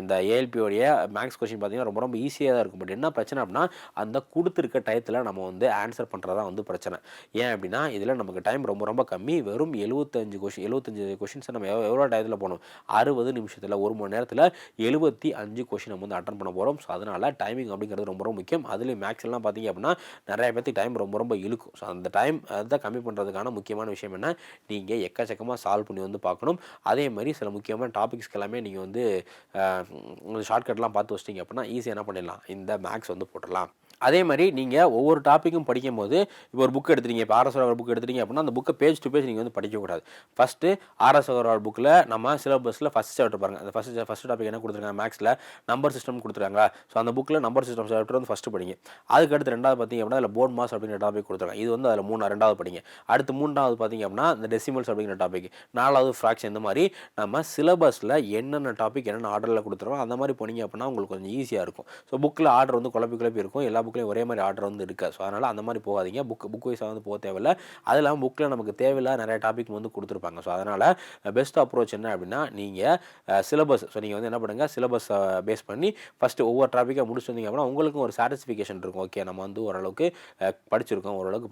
இந்த ஏஎல்பியோடைய மேக்ஸ் கொஷின் பார்த்தீங்கன்னா ரொம்ப ரொம்ப ஈஸியாக தான் இருக்கும். பட் என்ன பிரச்சனை அப்படின்னா அந்த கொடுத்துருக்க டயத்தில் நம்ம வந்து ஆன்சர் பண்ணுறதா வந்து பிரச்சனை. ஏன் அப்படின்னா இதில் நமக்கு டைம் ரொம்ப ரொம்ப கம்மி. வெறும் எழுபத்தஞ்சு கொஷின் எழுபத்தஞ்சு கொஷின்ஸை நம்ம எவ்வளோ எவ்வளோ இதில் போகணும் அறுபது நிமிஷத்தில் ஒரு மணி நேரத்தில் எழுபத்தி அஞ்சு கொஷின் நம்ம வந்து அட்டன் பண்ண போகிறோம் ஸோ அதனால் டைமிங் அப்படிங்கிறது ரொம்ப ரொம்ப முக்கியம். அதுலேயும் மேக்ஸ் எல்லாம் பார்த்தீங்க அப்படின்னா நிறைய பேர்த்துக்கு டைம் ரொம்ப ரொம்ப இழுக்கும். ஸோ அந்த டைம் அதை கம்மி பண்ணுறதுக்கான முக்கியமான விஷயம் என்ன? நீங்கள் எக்கச்சக்கமாக சால்வ் பண்ணி வந்து பார்க்கணும். அதே மாதிரி சில முக்கியமான டாபிக்ஸ்க்கு எல்லாமே நீங்கள் வந்து ஷார்ட்கட்லாம் பார்த்து வச்சிட்டிங்க அப்படின்னா ஈஸியாக என்ன பண்ணிடலாம்? இந்த மேக்ஸ் வந்து போட்டுடலாம். அதே மாதிரி நீங்கள் ஒவ்வொரு டாப்பிக்கும் படிக்கும்போது இப்போ ஒரு புக் எடுத்துட்டீங்க இப்போ ஆர்எஸ் புக் எடுத்துட்டீங்க அப்படின்னா அந்த புக்கை பேஜ் டு பேஜ் நீங்கள் வந்து படிக்கக்கூடாது ஃபஸ்ட்டு ஆர்எஸ் அகர்வால் புக்கில் நம்ம சிலபஸில் ஃபஸ்ட் சாப்டர் பாருங்கள் அந்த ஃபஸ்ட் ஃபஸ்ட் டாபிக் என்ன கொடுத்துருக்காங்க? மேக்ஸில் நம்பர் சிஸ்டம் கொடுத்துருக்காங்களா? ஸோ அந்த புக்கில் நம்பர் சிஸ்டம் சாப்டர் வந்து ஃபஸ்ட்டு படிங்க. அதுக்கடுத்து ரெண்டாவது பார்த்தீங்க அப்படின்னா அதில் போர்ட் மாஸ் அப்படிங்கிற டாபிக் கொடுத்துருக்காங்க. இது வந்து அதில் மூணு ரெண்டாவது படிங்க. அடுத்து மூணாவது பார்த்தீங்க அப்படின்னா இந்த டெசிமல்ஸ் அப்படிங்கிற டாபிக் நாலாவது ஃப்ராக்ஷன் இந்த மாதிரி நம்ம சிலபஸில் என்னென்ன டாபிக் என்னென்ன ஆர்டரில் கொடுத்துருவோம் அந்த மாதிரி போனீங்க அப்படின்னா உங்களுக்கு கொஞ்சம் ஈஸியாக இருக்கும். ஸோ புக்கில் ஆர்டர் வந்து குழப்பி குழப்பி இருக்கும். எல்லா புக்லேயும் ஒரே மாதிரி ஆர்டர் வந்து இருக்காது ஸோ அதனால் அந்த மாதிரி போகாதீங்க. புக் புக் வைஸாக வந்து போக தேவையில்ல. அது இல்லாமல் புக்கில் நமக்கு தேவையில்லாத நிறைய டாபிக் வந்து கொடுத்துருப்பாங்க. ஸோ அதனால் பெஸ்ட் அப்ரோச் என்ன அப்படின்னா நீங்கள் சிலபஸ் ஸோ நீங்கள் வந்து என்ன பண்ணுங்கள் சிலபஸை பேஸ் பண்ணி ஃபஸ்ட்டு ஒவ்வொரு டாப்பிக்காக முடிச்சு வந்தீங்க அப்படின்னா உங்களுக்கும் ஒரு சாட்டிஸ்ஃபிகேஷன் இருக்கும். ஓகே நம்ம வந்து ஓரளவுக்கு படிச்சிருக்கோம். ஓரளவுக்கு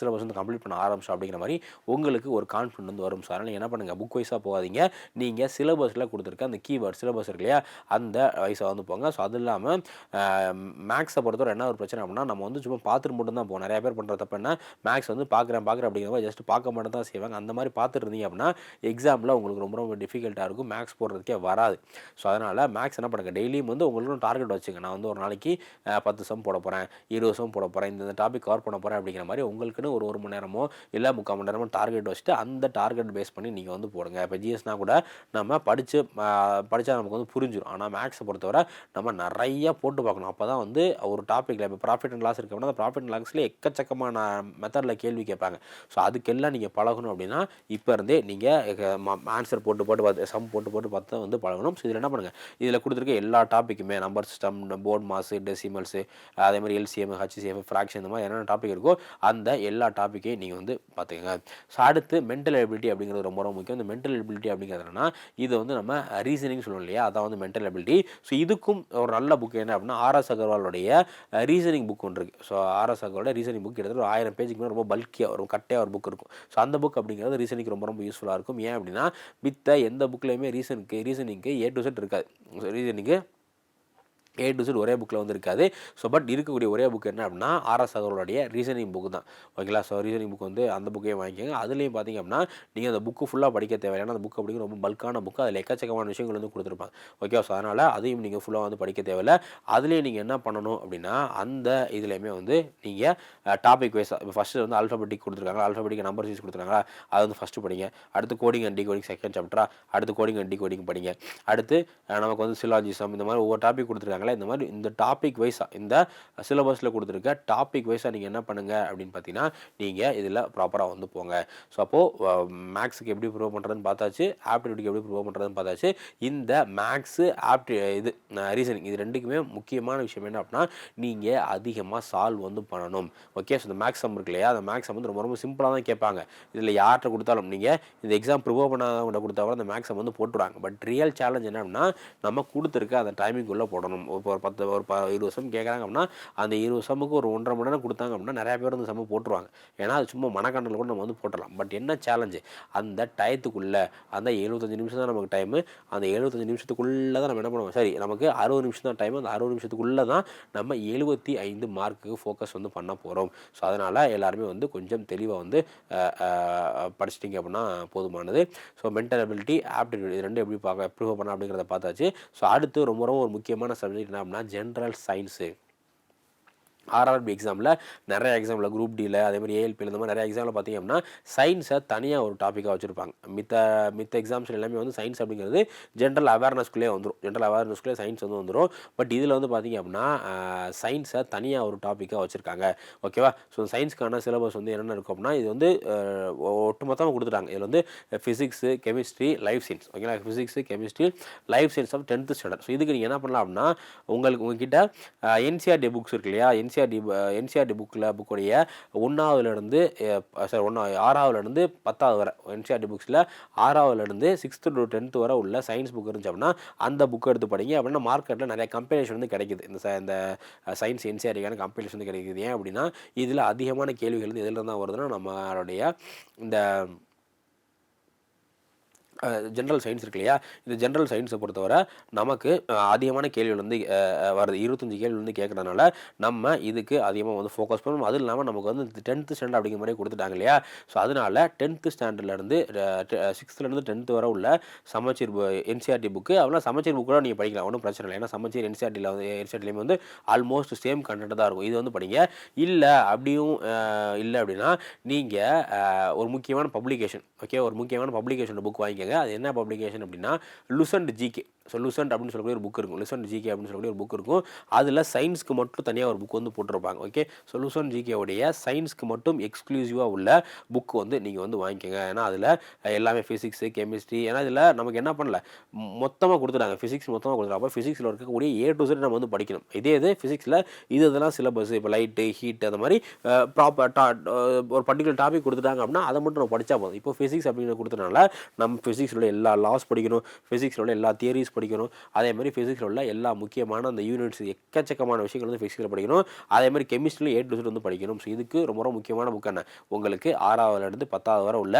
சிலபஸ் வந்து கம்ப்ளீட் பண்ண ஆரம்பிச்சோம் அப்படிங்கிற மாதிரி உங்களுக்கு ஒரு கான்ஃபிடன்ட் வந்து வரும். ஸோ அதனால் என்ன பண்ணுங்கள் புக் வைஸாக போகாதீங்க. நீங்கள் சிலபஸில் கொடுத்துருக்க அந்த கீவேர்ட் சிலபஸ் இருக்கு இல்லையா அந்த வயசாக வந்து போங்க. ஸோ அது இல்லாமல் மேக்ஸ் மேக்ஸை பொறுத்தவரை என்ன ஒரு பிரச்சனை அப்படின்னா நம்ம வந்து சும்மா பார்த்துட்டு மட்டும் தான் போவோம். நிறைய பேர் பண்ணுற தப்பு என்ன? மேக்ஸ் வந்து பார்க்குறேன் பார்க்குறேன் அப்படிங்கிற மாதிரி ஜஸ்ட் பார்க்க மட்டும் தான் செய்வாங்க. அந்த மாதிரி பார்த்துட்டு இருந்தீங்க அப்படின்னா எக்ஸாமில் உங்களுக்கு ரொம்ப ரொம்ப டிஃபிகல்ட்டாக இருக்கும். மேக்ஸ் போடுறதுக்கே வராது. ஸோ அதனால் மேக்ஸ் என்ன பண்ணுங்க? டெய்லியும் வந்து உங்களுக்கு டார்கெட் வச்சுங்க. நான் வந்து ஒரு நாளைக்கு பத்து சம் போட போகிறேன் இருபது சம் போட போகிறேன் இந்த டாபிக் கவர் பண்ண போகிறேன் அப்படிங்கிற மாதிரி உங்களுக்குன்னு ஒரு ஒரு மணி நேரமோ இல்லை முக்கால் மணி நேரமோ டார்கெட் வச்சுட்டு அந்த டார்கெட் பேஸ் பண்ணி நீங்கள் வந்து போடுங்க. இப்போ ஜிஎஸ்னா கூட நம்ம படித்து படித்தா நமக்கு வந்து புரிஞ்சிடும் ஆனால் மேக்ஸை பொறுத்தவரை நம்ம நிறையா போட்டு பார்க்கணும். அப்போ தான் வந்து ஒரு டாப்பிக்கில் இப்போ ப்ராஃபிட் அண்ட் லாஸ் இருக்கு அப்படின்னா அந்த ப்ராஃபிட் அண்ட் லாஸில் எக்கச்சக்கமான மெத்தடில் கேள்வி கேட்பாங்க. ஸோ அதுக்கெல்லாம் நீங்கள் பழகணும் அப்படின்னா இப்போ இருந்தே நீங்கள் ஆன்சர் போட்டு போட்டு பார்த்து சம் போட்டு போட்டு பார்த்து வந்து பழகணும். ஸோ இதில் என்ன பண்ணுங்கள் இதில் கொடுத்துருக்க எல்லா டாப்பிக்குமே number system BODMAS decimals அதே மாதிரி எல்சிஎம் ஹச்சிசிஎம் ஃப்ராக்ஷன் இந்த மாதிரி என்னென்ன டாபிக் இருக்கோ அந்த எல்லா டாப்பிக்கையும் நீங்கள் வந்து பார்த்துக்கங்க ஸோ அடுத்து மென்டல் எபிலிட்டி அப்படிங்கிறது ரொம்ப ரொம்ப முக்கியம். இந்த மென்டல் எபிலிட்டி அப்படிங்கிறதுனா இது வந்து நம்ம ரீசனிங் சொல்லுவோம் இல்லையா? அதான் வந்து மென்டல் எபிலிட்டி ஸோ இதுக்கும் ஒரு நல்ல புக் என்ன அப்படின்னா ஆர்எஸ் அகர்வாலுடைய ரீசனிங் புக் ஒன்று இருக்குது ஸோ ஆர்எஸ் அகர்வாலோட ரீசனிங் புக் கிட்டத்தட்ட ஒரு ஆயிரம் பேஜுக்கு மேலே ரொம்ப பல்கியாக வரும் கட்டையாக ஒரு புக் இருக்கும். ஸோ அந்த புக் அப்படிங்கிறது ரீசனிங்க்கு ரொம்ப ரொம்ப யூஸ்ஃபுல்லாக இருக்கும். ஏன் அப்படின்னா மித்த எந்த புக்லேயுமே ரீசனுக்கு ரீசனிங்க்கு ஏ டு செட் இருக்காது. ரீசனிங்கு ஏ டு ஒரே புக்கில் வந்து இருக்காது ஸோ பட் இருக்கக்கூடிய ஒரே புக் என்ன அப்படின்னா ஆர்எஸ் அகர்வாலுடைய ரீசனிங் புக் தான். ஓகேங்களா ஸோ ரீசனிங் புக் வந்து அந்த புக்கையும் வாங்கிக்கோங்க. அதுலேயும் பார்த்தீங்க அப்படின்னா நீங்கள் அந்த புக்கு ஃபுல்லாக படிக்க தேவையான அந்த புக் அப்படிங்கிற ரொம்ப பல்கான புக்கு அதில் எக்கச்சக்கமான விஷயங்கள் வந்து கொடுத்துருப்பாங்க. ஓகே ஸோ அதனால் அதையும் நீங்கள் ஃபுல்லாக வந்து படிக்க தேவையில்லை. அதுலேயும் நீங்கள் என்ன பண்ணணும் அப்படின்னா அந்த இதுலேயுமே வந்து நீங்கள் டாபிக் வைஸாக இப்போ ஃபஸ்ட்டு வந்து அல்ஃபபெட்டிக் கொடுத்துருக்காங்க. அல்ஃபபெட்டிக் நம்பர் சீஸ் கொடுத்துருக்காங்களா அது வந்து ஃபஸ்ட்டு படிங்க. அடுத்து கோடிங் அண்ட் டிகோடிங் செகண்ட் சாப்டரா அடுத்து கோடிங் அண்ட் டிகோடிங் படிங்க. அடுத்து நமக்கு வந்து சிலாஜிசம் இந்த மாதிரி ஒவ்வொரு டாபிக் கொடுத்துருக்காங்க இந்த மாதிரி இந்த டாபிக் வைஸாக இந்த சிலபஸில் கொடுத்துருக்க டாபிக் வைஸாக நீங்கள் என்ன பண்ணுங்கள் அப்படின்னு பார்த்தீங்கன்னா நீங்கள் இதில் ப்ராப்பராக வந்து போங்க. ஸோ அப்போது மேக்ஸுக்கு எப்படி ப்ரூவ் பண்ணுறதுன்னு பார்த்தாச்சு ஆப்டிடியூடுக்கு எப்படி ப்ரூவ் பண்ணுறதுன்னு பார்த்தாச்சு இந்த மேக்ஸு ஆப்டி இது ரீசனிங் இது ரெண்டுக்குமே முக்கியமான விஷயம் என்ன அப்படின்னா நீங்கள் அதிகமாக சால்வ் வந்து பண்ணணும். ஓகே ஸோ இந்த மேக்ஸ் சம் இருக்கு இல்லையா அந்த மேக்ஸ் சம் வந்து ரொம்ப ரொம்ப சிம்பிளாக தான் கேட்பாங்க. இதில் யார்கிட்ட கொடுத்தாலும் நீங்கள் இந்த எக்ஸாம் ப்ரிப்பேர் பண்ணாதவங்க கொடுத்தா கூட அந்த மேக்ஸை வந்து போட்டுருவாங்க. பட் ரியல் சேலஞ்ச் என்ன அப்படின்னா நம்ம கொடுத்துருக்க அந்த டைமிங்குள்ளே போடணும். இப்போ ஒரு பத்து ஒரு ப இருபது சம் கேட்குறாங்க அப்படின்னா அந்த இருபது சம்முக்கு ஒரு ஒன்றரை மணி நேரம் கொடுத்தாங்க அப்படின்னா நிறைய பேர் வந்து சம்மு போட்டுருவாங்க. ஏன்னா அது சும்மா மனக்கண்டல் கூட நம்ம வந்து போட்டுடலாம். பட் என்ன சேலஞ்சு அந்த டயத்துக்குள்ளே அந்த எழுபத்தஞ்சு நிமிஷம் தான் நமக்கு டைமு அந்த எழுபத்தஞ்சு நிமிஷத்துக்குள்ளே தான் நம்ம என்ன பண்ணுவோம்? சரி நமக்கு அறுபது நிமிஷம் தான் டைம் அந்த அறுபது நிமிஷத்துக்குள்ளே தான் நம்ம எழுபத்தி ஐந்து மார்க்குக்கு ஃபோக்கஸ் வந்து பண்ண போகிறோம் ஸோ அதனால் எல்லாருமே வந்து கொஞ்சம் தெளிவாக வந்து படிச்சிட்டிங்க அப்படின்னா போதுமானது. ஸோ மென்டல் அபிலிட்டி ஆப்டிடியூட் இது ரெண்டும் எப்படி பார்க்க ப்ரூவ் பண்ண அப்படிங்கிறத பார்த்தாச்சு. ஸோ அடுத்து ரொம்ப ரொம்ப ஒரு முக்கியமான சப்ஜெக்ட் என்ன அப்படின்னா ஜென்ரல் சயின்ஸு ஆர்ஆர்பி எக்ஸாமில் நிறைய எக்ஸாமில் குரூப் டியில் அதே மாதிரி ஏஎல்பியில் இந்த மாதிரி நிறைய எக்ஸாமில் பார்த்தீங்க அப்படின்னா சயின்ஸை தனியாக ஒரு டாப்பிக்காக வச்சுருப்பாங்க. மித்த மித்த எக்ஸாம்ஸ் எல்லாமே வந்து சயின்ஸ் அப்படிங்கிறது ஜென்ரல் அவேர்னஸ்குள்ளே வந்துடும் ஜென்ரல் அவேர்னஸ்குள்ளே சயின்ஸ் வந்து வந்துடும் பட் இதில் வந்து பார்த்தீங்க அப்படின்னா சயின்ஸை தனியாக ஒரு டாப்பிக்காக வச்சுருக்காங்க. ஓகேவா ஸோ சயின்ஸ்க்கான சிலபஸ் வந்து என்னென்ன இருக்கும் அப்படின்னா இது வந்து ஒட்டுமொத்தமாக கொடுத்துட்டாங்க. இதில் வந்து ஃபிசிக்ஸு கெமிஸ்ட்ரி லைஃப் சயின்ஸ் ஓகேங்களா physics chemistry life science of tenth standard so இதுக்கு நீங்கள் என்ன பண்ணலாம் அப்படின்னா உங்களுக்கு உங்ககிட்ட என்சிஆர்டி புக்ஸ் இருக்கு இல்லையா? என்சிஆர்டி என்சிஆர்டி புக்கில் புக்குடைய ஒன்றாவதுலேருந்து சாரி ஒன்றா ஆறாவதுலேருந்து பத்தாவது வரை என்சிஆர்டி புக்ஸில் ஆறாவதுலேருந்து சிக்ஸ்த்து டு டென்த்து வரை உள்ள சயின்ஸ் புக் இருந்துச்சு அப்படின்னா அந்த புக் எடுத்து படிங்க. அப்படின்னா மார்க்கெட்டில் நிறைய கம்பெனிஷன் வந்து கிடைக்குது. இந்த ச- இந்த சயின்ஸ் என்சிஆர்டிக்கான கம்பெனிஷன் வந்து கிடைக்குது. ஏன் அப்படின்னா இதில் அதிகமான கேள்விகள் வந்து எதில் தான் வருதுன்னா நம்மளுடைய இந்த ஜென்ரல் சயின்ஸ் இருக்கு இல்லையா? இந்த ஜென்ரல் சயின்ஸை பொறுத்தவரை நமக்கு அதிகமான கேள்விகள் வந்து வருது. இருபத்தஞ்சி கேள்வி வந்து கேட்குறதுனால நம்ம இதுக்கு அதிகமாக வந்து ஃபோக்கஸ் பண்ணணும். அதுவும் இல்லாமல் நமக்கு வந்து டென்த்து ஸ்டாண்டர்ட் அப்படிங்கிற மாதிரி கொடுத்துட்டாங்க இல்லையா? ஸோ அதனால டென்த்து ஸ்டாண்டர்ட்லேருந்து சிக்ஸ்த்துலேருந்து டென்த்து வரை உள்ள சமச்சீர் என்சிஆர்டி புக்கு அதெல்லாம் சமச்சீர் புக்கு கூட நீங்கள் படிக்கலாம். ஒன்றும் பிரச்சனை இல்லை. ஏன்னா சமச்சீர் என்சிஆர்டியில் வந்து என்சிஆர்டிலையும் வந்து ஆல்மோஸ்ட் சேம் கண்டென்ட் தான் இருக்கும். இது வந்து படிங்க. இல்லை அப்படியும் இல்லை அப்படின்னா நீங்கள் ஒரு முக்கியமான பப்ளிகேஷன் ஓகே ஒரு முக்கியமான பப்ளிகேஷன் புக் வாங்கிக்கங்க. அது என்ன பப்ளிகேஷன் அப்படின்னா லுசன்ட் ஜிகே ஸோ லுசன்ட் அப்படின்னு சொல்லக்கூடிய ஒரு புக் இருக்கும். லுசன்ட் ஜிகே அப்படின்னு சொல்லக்கூடிய ஒரு புக் இருக்கும். அதில் சயின்ஸ்க்கு மட்டும் தனியாக ஒரு புக் வந்து போட்டிருப்பாங்க. ஓகே ஸோ லுசன்ட் ஜிகேவுடைய சயின்ஸ்க்கு மட்டும் எக்ஸ்க்ளூசிவாக உள்ள புக் வந்து நீங்கள் வந்து வாங்கிக்கோங்க. ஏன்னா அதில் எல்லாமே ஃபிசிக்ஸு கெமிஸ்ட்ரி ஏன்னா இதில் நமக்கு என்ன பண்ணல? மொத்தமாக கொடுத்துட்டாங்க. ஃபிசிக்ஸ் மொத்தமாக கொடுத்துட்டாங்க. அப்போ ஃபிசிக்ஸில் இருக்கக்கூடிய ஏ டு செட் நம்ம வந்து படிக்கணும். இதே இது ஃபிசிக்ஸில் இது இதெல்லாம் சிலபஸ் இப்போ லைட்டு ஹீட் அந்த மாதிரி ப்ராப்பர் ஒரு பர்டிகுலர் டாபிக் கொடுத்துட்டாங்க அப்படின்னா அதை மட்டும் நம்ம படித்தா போதும். இப்போ ஃபிசிக்ஸ் அப்படின்னு கொடுத்தனால நம்ம ஃபிசிக்ஸில் எல்லா லாஸ் படிக்கணும் ஃபிசிக்ஸில் உள்ள எல்லா தியரிஸ் படிக்கணும். அதே மாதிரி ஃபிசிக்ஸில் உள்ள எல்லா முக்கியமான அந்த யூனிட்ஸ் எக்கச்சக்கமான விஷயங்கள் வந்து ஃபிசிக்ஸில் படிக்கணும். அதே மாதிரி கெமிஸ்ட்ரியில் ஏ டு வந்து படிக்கணும். ஸோ இதுக்கு ரொம்ப ரொம்ப முக்கியமான புக் என்ன? உங்களுக்கு ஆறாவதுலேருந்து பத்தாவது வரை உள்ள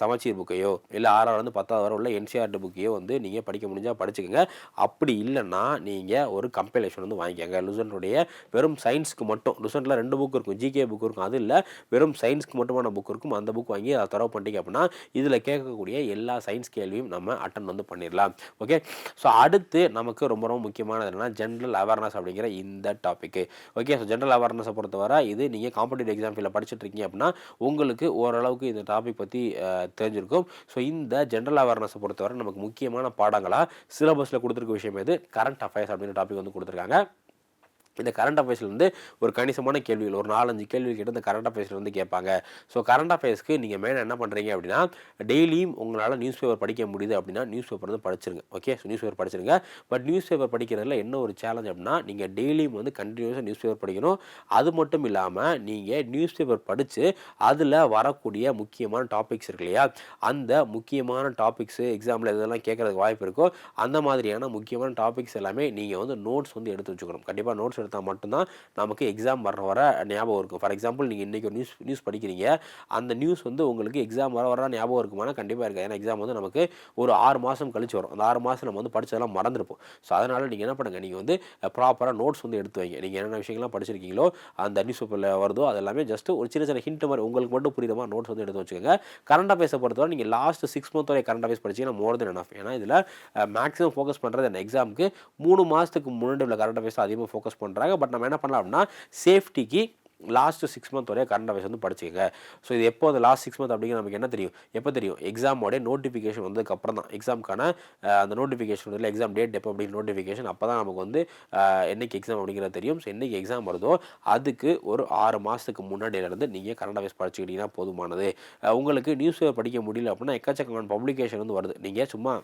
சமச்சீர் புக்கையோ இல்லை ஆறாவதுலேருந்து பத்தாவது வரை உள்ள என்சிஆர்டி புக்கையோ வந்து நீங்கள் படிக்க முடிஞ்சால் படிச்சுக்கோங்க. அப்படி இல்லைன்னா நீங்கள் ஒரு கம்பைலேஷன் வந்து வாங்கிக்கோங்க. லுசன்னுடைய வெறும் சயின்ஸ்க்கு மட்டும் லுசன்ட்டில் ரெண்டு புக் இருக்கும் ஜிகே புக் இருக்கும் அது இல்லை. வெறும் சயின்ஸ்க்கு மட்டுமான புக் இருக்கும். அந்த புக் வாங்கி அதை தரவு பண்ணிட்டீங்க அப்படின்னா இதில் கேட்கக்கூடிய எல்லா எல்லா சயின்ஸ் கேள்வியும் நம்ம அட்டன் வந்து பண்ணிடலாம். ஓகே ஸோ அடுத்து நமக்கு ரொம்ப ரொம்ப முக்கியமானது என்னென்னா ஜென்ரல் அவேர்னஸ் அப்படிங்கிற இந்த டாப்பிக்கு ஓகே ஸோ ஜென்ரல் அவேர்னஸை பொறுத்தவரை இது நீங்கள் காம்படிட்டிவ் எக்ஸாம் ஃபீல்டில் படிச்சுட்டு இருக்கீங்க அப்படின்னா உங்களுக்கு ஓரளவுக்கு இந்த டாபிக் பற்றி தெரிஞ்சிருக்கும். ஸோ இந்த ஜென்ரல் அவேர்னஸை பொறுத்தவரை நமக்கு முக்கியமான பாடங்களாக சிலபஸில் கொடுத்துருக்க விஷயம் எது? கரண்ட் அஃபேர்ஸ் அப்படின்ற டாபிக் வந்து கொடுத்துருக்காங்க. இந்த கரண்ட் அஃபேர்ஸில் வந்து ஒரு கணிசமான கேள்விகள் ஒரு நாலஞ்சு கேள்வி கிட்ட இந்த கரண்ட் அஃபேர்ஸில் வந்து கேட்பாங்க. ஸோ கரண்ட் அஃபேர்ஸ்க்கு நீங்கள் மேலே என்ன பண்ணுறீங்க அப்படின்னா டெய்லியும் உங்களால் நியூஸ் பேப்பர் படிக்க முடியுது அப்படின்னா நியூஸ் பேப்பர் வந்து படிச்சிருங்க. ஓகே ஸோ நியூஸ் பேப்பர் படிச்சிருங்க. பட் நியூஸ் பேப்பர் படிக்கிறதுல என்ன ஒரு சேலஞ்ச் அப்படின்னா நீங்கள் டெய்லியும் வந்து கண்டினியூஸாக நியூஸ் பேப்பர் படிக்கணும். அது மட்டும் இல்லாமல் நீங்கள் நியூஸ் பேப்பர் படித்து அதில் வரக்கூடிய முக்கியமான டாபிக்ஸ் இருக்கு இல்லையா? அந்த முக்கியமான டாபிக்ஸு எக்ஸாமில் இதெல்லாம் கேட்கறதுக்கு வாய்ப்பு இருக்கோ அந்த மாதிரியான முக்கியமான டாபிக்ஸ் எல்லாமே நீங்கள் வந்து நோட்ஸ் வந்து எடுத்து வச்சுக்கணும். கண்டிப்பாக நோட்ஸ் எடுத்தால் மட்டும்தான் நமக்கு எக்ஸாம் வர வர ஞாபகம் இருக்கும். ஃபார் எக்ஸாம்பிள் நீங்கள் இன்றைக்கி ஒரு நியூஸ் நியூஸ் படிக்கிறீங்க. அந்த நியூஸ் வந்து உங்களுக்கு எக்ஸாம் வர வர ஞாபகம் இருக்குமானா கண்டிப்பாக இருக்காது. ஏன்னா எக்ஸாம் வந்து நமக்கு ஒரு ஆறு மாதம் கழிச்சு வரும். அந்த ஆறு மாதம் நம்ம வந்து படிச்சதெல்லாம் மறந்துருப்போம். ஸோ அதனால் நீங்கள் என்ன பண்ணுங்கள் நீங்கள் வந்து ப்ராப்பராக நோட்ஸ் வந்து எடுத்து வைங்க. நீங்கள் என்னென்ன விஷயங்கள்லாம் படிச்சிருக்கீங்களோ அந்த நியூஸ் பேப்பரில் வருதோ அது எல்லாமே ஜஸ்ட் ஒரு சின்ன சின்ன ஹிண்ட் மாதிரி உங்களுக்கு மட்டும் புரியுற மாதிரி நோட்ஸ் வந்து எடுத்து வச்சுக்கோங்க. கரண்ட் அஃபேர்ஸை பொறுத்தவரை நீங்கள் லாஸ்ட் சிக்ஸ் மந்த் வரை கரண்ட் அஃபேர்ஸ் படிச்சீங்கன்னா மோர் தென் எனஃப் ஏன்னா இதில் மேக்ஸிமம் ஃபோக்கஸ் பண்ணுறது அந்த எக்ஸாமுக்கு மூணு மாதத்துக்கு முன்னாடி உள்ள கரண்ட் அஃபேர்ஸ் அதிகமாக ஃபோக்கஸ் பண்ணுறது பண்ணுறாங்க பட் நம்ம என்ன பண்ணலாம் அப்படின்னா சேஃப்டிக்கு லாஸ்ட் சிக்ஸ் மந்த் வரையும் கரண்ட் அஃபேர்ஸ் வந்து படிச்சுக்கங்க. ஸோ இது எப்போ அது லாஸ்ட் சிக்ஸ் மந்த் அப்படிங்கிற நமக்கு என்ன தெரியும்? எப்போ தெரியும்? எக்ஸாமோட நோட்டிஃபிகேஷன் வந்ததுக்கு அப்புறம் தான். எக்ஸாமுக்கான அந்த நோட்டிஃபிகேஷன் வந்து எக்ஸாம் டேட் எப்போ அப்படிங்கிற நோட்டிஃபிகேஷன் அப்போ தான் நமக்கு வந்து என்னைக்கு எக்ஸாம் அப்படிங்கிறது தெரியும். ஸோ என்னைக்கு எக்ஸாம் வருதோ அதுக்கு ஒரு ஆறு மாதத்துக்கு முன்னாடியிலேருந்து நீங்கள் கரண்ட் அஃபேர்ஸ் படிச்சுக்கிட்டீங்கன்னா போதுமானது. உங்களுக்கு நியூஸ் பேப்பர் படிக்க முடியல அப்படின்னா எக்கச்சக்கமான பப்ளிகேஷன் வந்து வருது. நீங்கள் சும்மா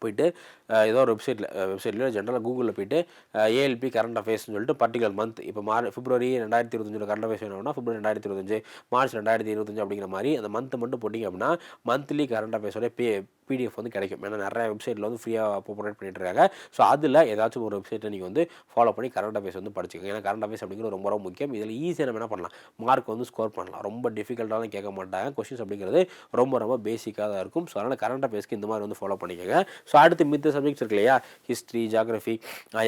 போயிட்டு ஏதோ ஒரு வெப்சைட்டில் வெப்சைட்டில் ஜென்ரலாக கூகுளில் போயிட்டு ஏஎல்பி கரண்ட் அஃபேர்ஸ்னு சொல்லிட்டு பர்டிகுலர் மந்த் இப்போ மார் பிப்ரவரி ரெண்டாயிரத்தி இருபத்தஞ்சில் கரண்ட் அஃபேர்ஸ் வேணும்னா பிப்ரவரி ரெண்டாயிரத்தி இருபத்தஞ்சு மார்ச் ரெண்டாயிரத்தி இருபத்தஞ்சு அப்படிங்கிற மாதிரி அந்த மந்த் மட்டும் போட்டிங்க அப்படின்னா மந்த்லி கரண்ட் அஃபேர்ஸோட பே பிடிஎஃப் வந்து கிடைக்கும். ஏன்னா நிறைய வெப்சைட்டில் வந்து ஃப்ரீயாக ப்ரொமோட் பண்ணிட்டுருக்காங்க. ஸோ அதில் ஏதாச்சும் ஒரு வெப்சைட்டை நீங்கள் வந்து ஃபாலோ பண்ணி கரண்ட் அஃபேர்ஸ் வந்து படிச்சுக்கோங்க. ஏன்னா கரண்ட் அஃபேர்ஸ் அப்படிங்கிறது ரொம்ப ரொம்ப முக்கியம். இதில் ஈஸியாக நம்ம என்ன பண்ணலாம்? மார்க் வந்து ஸ்கோர் பண்ணலாம். ரொம்ப டிஃபிகல்ட்டாலாம் கேட்க மாட்டாங்க. கொஷின்ஸ் அப்படிங்கிறது ரொம்ப ரொம்ப பேசிக்காக தான் இருக்கும். ஸோ அதனால் கரண்ட் அஃபேர்ஸ்க்கு இந்த மாதிரி வந்து ஃபாலோ பண்ணிக்கோங்க. ஸோ அடுத்து மித்த சப்ஜெக்ட்ஸ் இருக்கு இல்லையா? ஹிஸ்ட்ரி ஜாகிரஃபி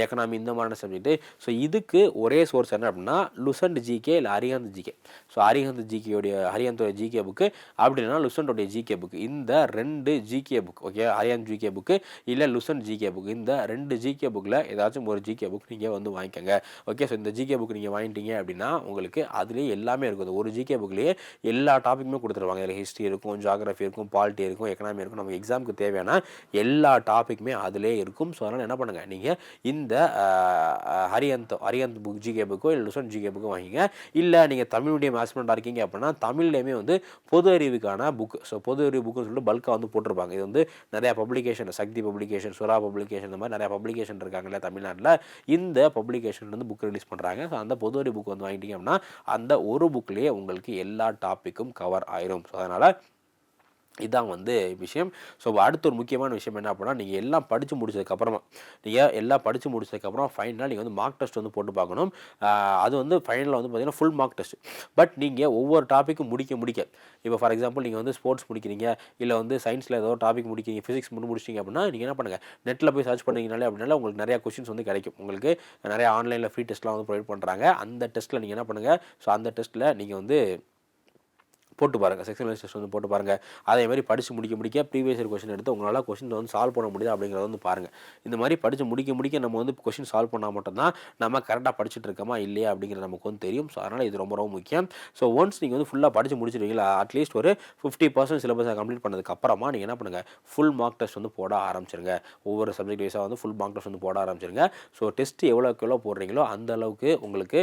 எக்கனாமி இந்த மாதிரியான சப்ஜெக்ட்டு ஸோ இதுக்கு ஒரே சோர்ஸ் என்ன அப்படின்னா லுசண்ட் ஜிகே இல்லை அரிஹந்த் ஜிகே ஸோ அரிஹந்த் ஜிகேயோடைய ஹரிகாந்தோட ஜிகே புக்கு அப்படின்னா லுசண்டோடைய ஜிகே புக்கு இந்த ரெண்டு GK book okay Arihant GK book இல்லை லுசன் ஜிகே புக் இந்த ரெண்டு ஜிகே புக்கில் ஏதாச்சும் ஒரு ஜிகே புக் நீங்கள் வந்து வாங்கிக்கோங்க. ஓகே ஸோ இந்த ஜிகே புக் நீங்கள் வாங்கிட்டீங்க அப்படின்னா உங்களுக்கு அதுலேயே எல்லாமே இருக்கும். ஒரு ஜிகே புக்லேயே எல்லா டாப்பிக்குமே கொடுத்துருவாங்க. இதில் ஹிஸ்ட்ரி இருக்கும் ஜாகிரஃபி இருக்கும் பாலிட்டி இருக்கும் எக்கனாமி இருக்கும். நமக்கு எக்ஸாமுக்கு தேவையான எல்லா டாப்பிக்குமே அதிலே இருக்கும். ஸோ அதனால் என்ன பண்ணுங்கள் நீங்கள் இந்த ஹரியந்த் ஹரியந்த் புக் ஜிகே புக்கோ இல்லை லுசன் ஜிகே புக்கோ வாங்கிங்க. இல்லை நீங்கள் தமிழ் மீடியம் ஆஸ்பிரண்டாக இருக்கீங்க அப்படின்னா தமிழ்லேயுமே வந்து பொது அறிவுக்கான புக் ஸோ பொது அறிவு புக்குன்னு சொல்லிட்டு பல்காக வந்து போட்டிருப்பாங்க. இது வந்து நிறையா publication Sakthi publication Sura publication இந்த மாதிரி நிறையா பப்ளிகேஷன் இருக்காங்கல்ல தமிழ்நாட்டில். இந்த பப்ளிகேஷன் வந்து புக் ரிலீஸ் பண்ணுறாங்க ஸோ அந்த பொது புக் வந்து வாங்கிட்டீங்க அப்படின்னா அந்த ஒரு புக்லேயே உங்களுக்கு எல்லா டாப்பிக்கும் கவர் ஆயிரும். ஸோ அதனால் இதான் வந்து விஷயம். ஸோ அடுத்த ஒரு முக்கியமான விஷயம் என்ன அப்படின்னா நீங்கள் எல்லாம் படித்து முடிச்சதுக்கப்புறமா நீங்கள் எல்லாம் படித்து முடிச்சதுக்கப்புறம் ஃபைனலாக நீங்கள் வந்து மார்க் டெஸ்ட் வந்து போட்டு பார்க்கணும். அது வந்து ஃபைனலில் வந்து பார்த்தீங்கன்னா ஃபுல் மார்க் டெஸ்ட் பட் நீங்கள் ஒவ்வொரு டாப்பிக்கும் முடிக்க முடிக்க இப்போ ஃபார் எக்ஸாம்பிள் நீங்கள் வந்து ஸ்போர்ட்ஸ் முடிக்கிறீங்க இல்லை வந்து சயின்ஸில் ஏதோ டாபிக் முடிக்கிறீங்க ஃபிசிக்ஸ் மட்டும் முடிச்சிங்க அப்படின்னா நீங்கள் என்ன பண்ணுங்கள் நெட்டில் போய் சர்ச் பண்ணிங்கனாலே அப்படின்னால உங்களுக்கு நிறையா கொஷின்ஸ் வந்து கிடைக்கும். உங்களுக்கு நிறைய ஆன்லைனில் ஃப்ரீ டெஸ்ட்லாம் வந்து ப்ரொவைட் பண்ணுறாங்க அந்த டெஸ்ட்டில் நீங்கள் என்ன பண்ணுங்கள் ஸோ அந்த டெஸ்ட்டில் நீங்கள் வந்து போட்டு பாருங்கள் செக்ஷன் டெஸ்ட் வந்து போட்டு பாருங்கள் அதே மாதிரி படித்து முடிக்க முடிக்க ப்ரீவியஸ் இயர் கொஸ்டின் எடுத்து உங்களால் கொஸ்டின் வந்து சால்வ் பண்ண முடியுது அப்படிங்கிறத வந்து பாருங்கள் இந்த மாதிரி படித்து முடிக்க முடிக்க நம்ம வந்து கொஸ்டின் சால்வ் பண்ணால் மட்டும்தான் நம்ம கரெக்டாக படிச்சுட்டு இருக்கோமா இல்லையா அப்படிங்கிறது நமக்கு வந்து தெரியும். ஸோ அதனால் இது ரொம்ப ரொம்ப முக்கியம். ஸோ ஒன்ஸ் நீங்கள் வந்து ஃபுல்லாக படித்து முடிச்சிருவீங்களா அட்லீஸ்ட் ஒரு ஃபிஃப்டி பர்சன்ட் சிலபஸை கம்ப்ளீட் பண்ணதுக்கு அப்புறமா நீங்கள் என்ன பண்ணுங்கள் ஃபுல் மார்க் டெஸ்ட் வந்து போட ஆரம்பிச்சிருங்க. ஒவ்வொரு சப்ஜெக்ட் வைஸாக வந்து ஃபுல் மார்க் டெஸ்ட் வந்து போட ஆரம்பிச்சிருங்க. ஸோ டெஸ்ட் எவ்வளோக்கு எவ்வளோ போடுறீங்களோ அந்த அளவுக்கு உங்களுக்கு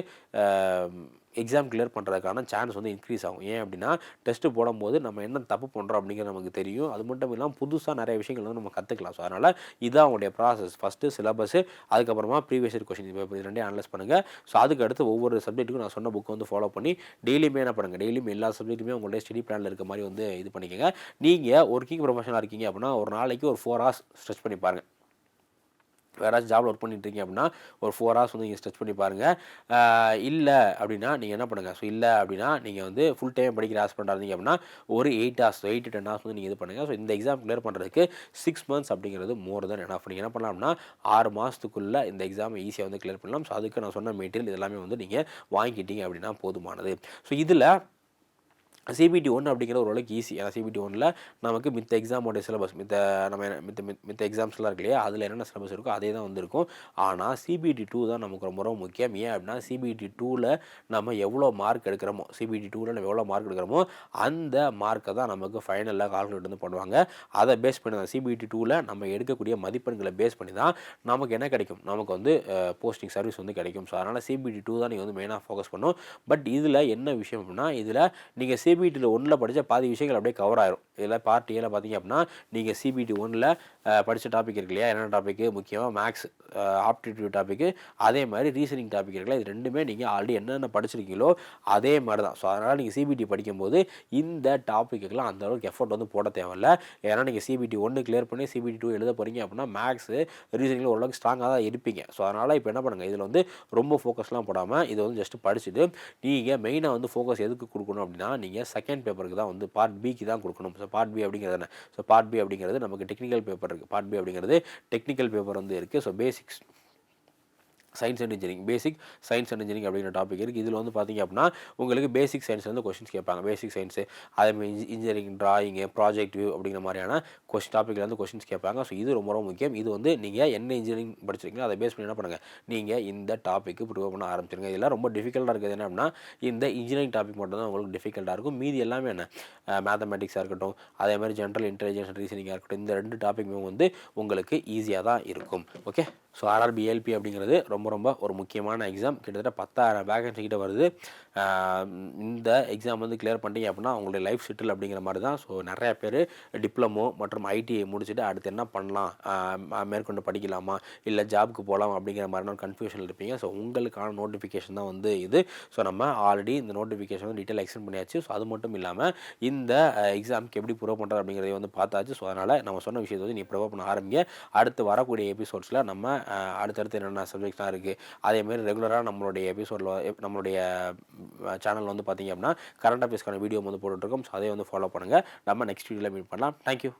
எக்ஸாம் கிளியர் பண்ணுறதுக்கான சான்ஸ் வந்து இன்க்ரீஸ் ஆகும். ஏன் அப்படின்னா டெஸ்ட்டு போடும்போது நம்ம என்ன தப்பு பண்ணுறோம் அப்படிங்கிறது நமக்கு தெரியும். அது மட்டும் இல்லாமல் புதுசாக நிறைய விஷயங்கள் வந்து நம்ம கற்றுக்கலாம் ஸோ அதனால் இதான் அவங்களுடைய ப்ராசஸ் ஃபஸ்ட்டு சிலபஸ் அதுக்கப்புறமா ப்ரீவியஸ் இயர் கொஸ்டின் இப்போ இது ரெண்டையும் அனலைஸ் பண்ணுங்கள் ஸோ அதுக்கு அடுத்து ஒவ்வொரு சப்ஜெக்ட்டுக்கும் நான் சொன்ன புக்கை வந்து ஃபாலோ பண்ணி டெய்லியுமே என்ன பண்ணுங்கள் டெய்லியும் எல்லா சப்ஜெக்ட்டுமே உங்களுடைய ஸ்டடி பிளானில் இருக்க மாதிரி வந்து இது பண்ணிக்கோங்க. நீங்கள் ஒர்க்கிங் ப்ரொஃபஷனாக இருக்கீங்க அப்படின்னா ஒரு நாளைக்கு ஒரு ஃபோர் ஹவர்ஸ் ஸ்ட்ரெச் பண்ணி பாருங்கள் வேறாச்சும் ஜாப்ல ஒர்க் பண்ணிட்டுருக்கீங்க அப்படின்னா ஒரு ஃபோர் ஹவர்ஸ் வந்து நீங்கள் ஸ்ட்ரெச் பண்ணி பாருங்கள் இல்லை அப்படின்னா நீங்கள் என்ன பண்ணுங்கள் ஸோ இல்லை அப்படின்னா நீங்கள் வந்து ஃபுல் டைம் படிக்கிற ஆஸ்பெண்டாக இருந்தீங்க அப்படின்னா ஒரு eight hours eight to ten hours வந்து நீங்கள் இது பண்ணுங்கள் ஸோ இந்த எக்ஸாம் கிளியர் பண்ணுறதுக்கு சிக்ஸ் மந்த்ஸ் அப்படிங்கிறது மோர் தென் என்ன நீங்கள் என்ன பண்ணலாம்னா ஆறு மாதத்துக்குள்ளே இந்த எக்ஸாம் ஈஸியாக வந்து கிளியர் பண்ணலாம். ஸோ அதுக்கு நான் சொன்ன மெட்டீரியல் இதெல்லாமே வந்து நீங்கள் வாங்கிக்கிட்டீங்க அப்படின்னா போதுமானது. ஸோ இதில் சிபிடி ஒன் அப்படிங்கிற ஓரளவுக்கு ஈஸி ஏன்னா சிபிடி ஒன்னில் நமக்கு மித்த எக்ஸாமோட சிலபஸ் மித்த நம்ம மித்த மித்த- மித்த எக்ஸாம்ஸ்லாம் இருக்கு இல்லையா? அதில் என்னென்ன சிலபஸ் இருக்கோ அதே தான் வந்திருக்கும். ஆனால் சிபிடி டூ தான் நமக்கு ரொம்ப ரொம்ப முக்கியம். ஏன் அப்படின்னா சிபிடி டூவில் நம்ம எவ்வளோ மார்க் எடுக்கிறோமோ சிபிடி டூவில் நம்ம எவ்வளோ மார்க் எடுக்கிறோமோ அந்த மார்க்கை தான் நமக்கு ஃபைனலில் கால்குலேட் வந்து பண்ணுவாங்க. அதை பேஸ் பண்ணி தான் சிபிடி டூவில் நம்ம எடுக்கக்கூடிய மதிப்பெண்களை பேஸ் பண்ணி தான் நமக்கு என்ன கிடைக்கும்? நமக்கு வந்து போஸ்டிங் சர்வீஸ் வந்து கிடைக்கும். ஸோ அதனால் சிபிடி டூ தான் நீங்கள் வந்து மெயினாக ஃபோக்கஸ் பண்ணும் பட் இதில் என்ன விஷயம் அப்படின்னா இதில் நீங்கள் சிபிடியில் ஒன்றில் படித்த பாதி விஷயங்கள் அப்படியே கவர் ஆயிரும். இதில் பார்ட் ஏல பார்த்தீங்க அப்படின்னா நீங்கள் சிபிடி ஒன்றில் படித்த டாபிக் இருக்கு இல்லையா? என்னென்ன டாபிக் முக்கியமாக மேக்ஸ் ஆப்டிடியூட் டாபிக்கு அதே மாதிரி ரீசனிங் டாபிக் இருக்குல்ல இது ரெண்டுமே நீங்கள் ஆல்ரெடி என்னென்ன படிச்சிருக்கீங்களோ அதே மாதிரி தான் ஸோ அதனால் நீங்கள் சிபிடி படிக்கும்போது இந்த டாப்பிக்குலாம் அந்த அளவுக்கு எஃபோர்ட் வந்து போட தேவையில்ல. ஏன்னா நீங்கள் சிபிடி ஒன்று கிளியர் பண்ணி சிபிடி டூ எழுத போகிறீங்க அப்படின்னா மேக்ஸு ரீசனிங்கில் ஓரளவுக்கு ஸ்ட்ராங்காக தான் இருப்பீங்க. ஸோ அதனால் இப்போ என்ன பண்ணுங்கள் இதில் வந்து ரொம்ப ஃபோக்கஸ்லாம் போடாமல் இதை வந்து ஜஸ்ட் படிச்சுட்டு நீங்கள் மெயினாக வந்து ஃபோக்கஸ் எதுக்கு கொடுக்கணும் அப்படின்னா நீங்கள் செகண்ட் பேப்பருக்கு தான் வந்து பார்ட் பிக்கு தான் கொடுக்கணும். ஸோ பார்ட் பி அப்படிங்கிறது என்ன? ஸோ பார்ட் பி அப்படிங்கிறது நமக்கு டெக்னிக்கல் பேப்பர் இருக்குது பார்ட் பி அப்படிங்கிறது டெக்னிக்கல் பேப்பர் வந்து இருக்குது so basics science and engineering basic science and engineering அப்படிங்கிற டாபிக் இருக்குது இதில் வந்து பார்த்தீங்க அப்படின்னா உங்களுக்கு பேசிக் சயின்ஸ் வந்து கொஸ்டின்ஸ் கேட்பாங்க. பேசிக் சயின்ஸு அதேமாதிரி இன்ஜினியரிங் ட்ராயிங்கு ப்ராஜெக்ட் வியூ அப்படிங்கிற மாதிரியான கொஸ்டின் டாப்பிக்கில் வந்து கொஸ்டின்ஸ் கேட்பாங்க. ஸோ இது ரொம்ப ரொம்ப முக்கியம். இது வந்து நீங்கள் என்ன இன்ஜினியரிங் படிச்சிருக்கீங்களோ அதை பேஸ் பண்ணி என்ன பண்ணுங்கள் நீங்கள் இந்த டாப்பிக்கு ப்ரிப்பேர் பண்ண ஆரம்பிச்சிருங்க. இதெல்லாம் ரொம்ப டிஃபிகல்ட்டாக இருக்குது. என்ன அப்படின்னா இந்த இன்ஜினியரிங் டாபிக் மட்டும் தான் உங்களுக்கு டிஃபிகல்ட்டாக இருக்கும். மீதி எல்லாமே என்ன? மேத்தமெட்டிக்ஸாக இருக்கட்டும் அதே மாதிரி ஜென்ரல் இன்டெலிஜென்ஸ் ரீசனிங்காக இருக்கட்டும் இந்த ரெண்டு டாப்பிக்குமே வந்து உங்களுக்கு ஈஸியாக தான் இருக்கும். ஓகே ஸோ ஆர்ஆர்பிஎல்பி அப்படிங்கிறது ரொம்ப ரொம்ப ஒரு முக்கியமான எக்ஸாம் கிட்டத்தட்ட பத்தாயிரம் வேகன்சி கிட்ட வருது. இந்த எக்ஸாம் வந்து கிளியர் பண்ணிட்டீங்க அப்படின்னா அவங்களுடைய லைஃப் செட்டில் அப்படிங்கிற மாதிரி தான். ஸோ நிறையா பேர் டிப்ளமோ மற்றும் ஐடிஐ முடிச்சுட்டு அடுத்து என்ன பண்ணலாம்? மேற்கொண்டு படிக்கலாமா? இல்லை ஜாப்க்கு போகலாம் அப்படிங்கிற மாதிரிலாம் கன்ஃபியூஷன் இருப்பீங்க. ஸோ உங்களுக்கான நோட்டிஃபிகேஷன் தான் வந்து இது. ஸோ நம்ம ஆல்ரெடி இந்த நோட்டிஃபிகேஷன் வந்து டீட்டெயில் எக்ஸ்டெண்ட் பண்ணியாச்சு. ஸோ அது மட்டும் இல்லாமல் இந்த எக்ஸாமுக்கு எப்படி ப்ரூவ் பண்ணுறது அப்படிங்கிறதையும் வந்து பார்த்தாச்சு. ஸோ அதனால் நம்ம சொன்ன விஷயத்தை வந்து நீ ப்ரூவ் பண்ண ஆரம்பிங்க. அடுத்து வரக்கூடிய எபிசோட்ஸில் நம்ம அடுத்தடுத்து என்னென்ன சப்ஜெக்ட்ஸ்லாம் இருக்குது அதேமாதிரி ரெகுலராக நம்மளுடைய எபிசோடில் நம்மளுடைய சேனல் வந்து பார்த்தீங்க அப்படின்னா கரண்ட் அஃபேர்ஸ்க்கான வீடியோ வந்து போட்டுட்ருக்கோம் ஸோ அதை வந்து ஃபாலோ பண்ணுங்கள் நம்ம நெக்ஸ்ட் வீடியோவில் மீட் பண்ணலாம். தேங்க்யூ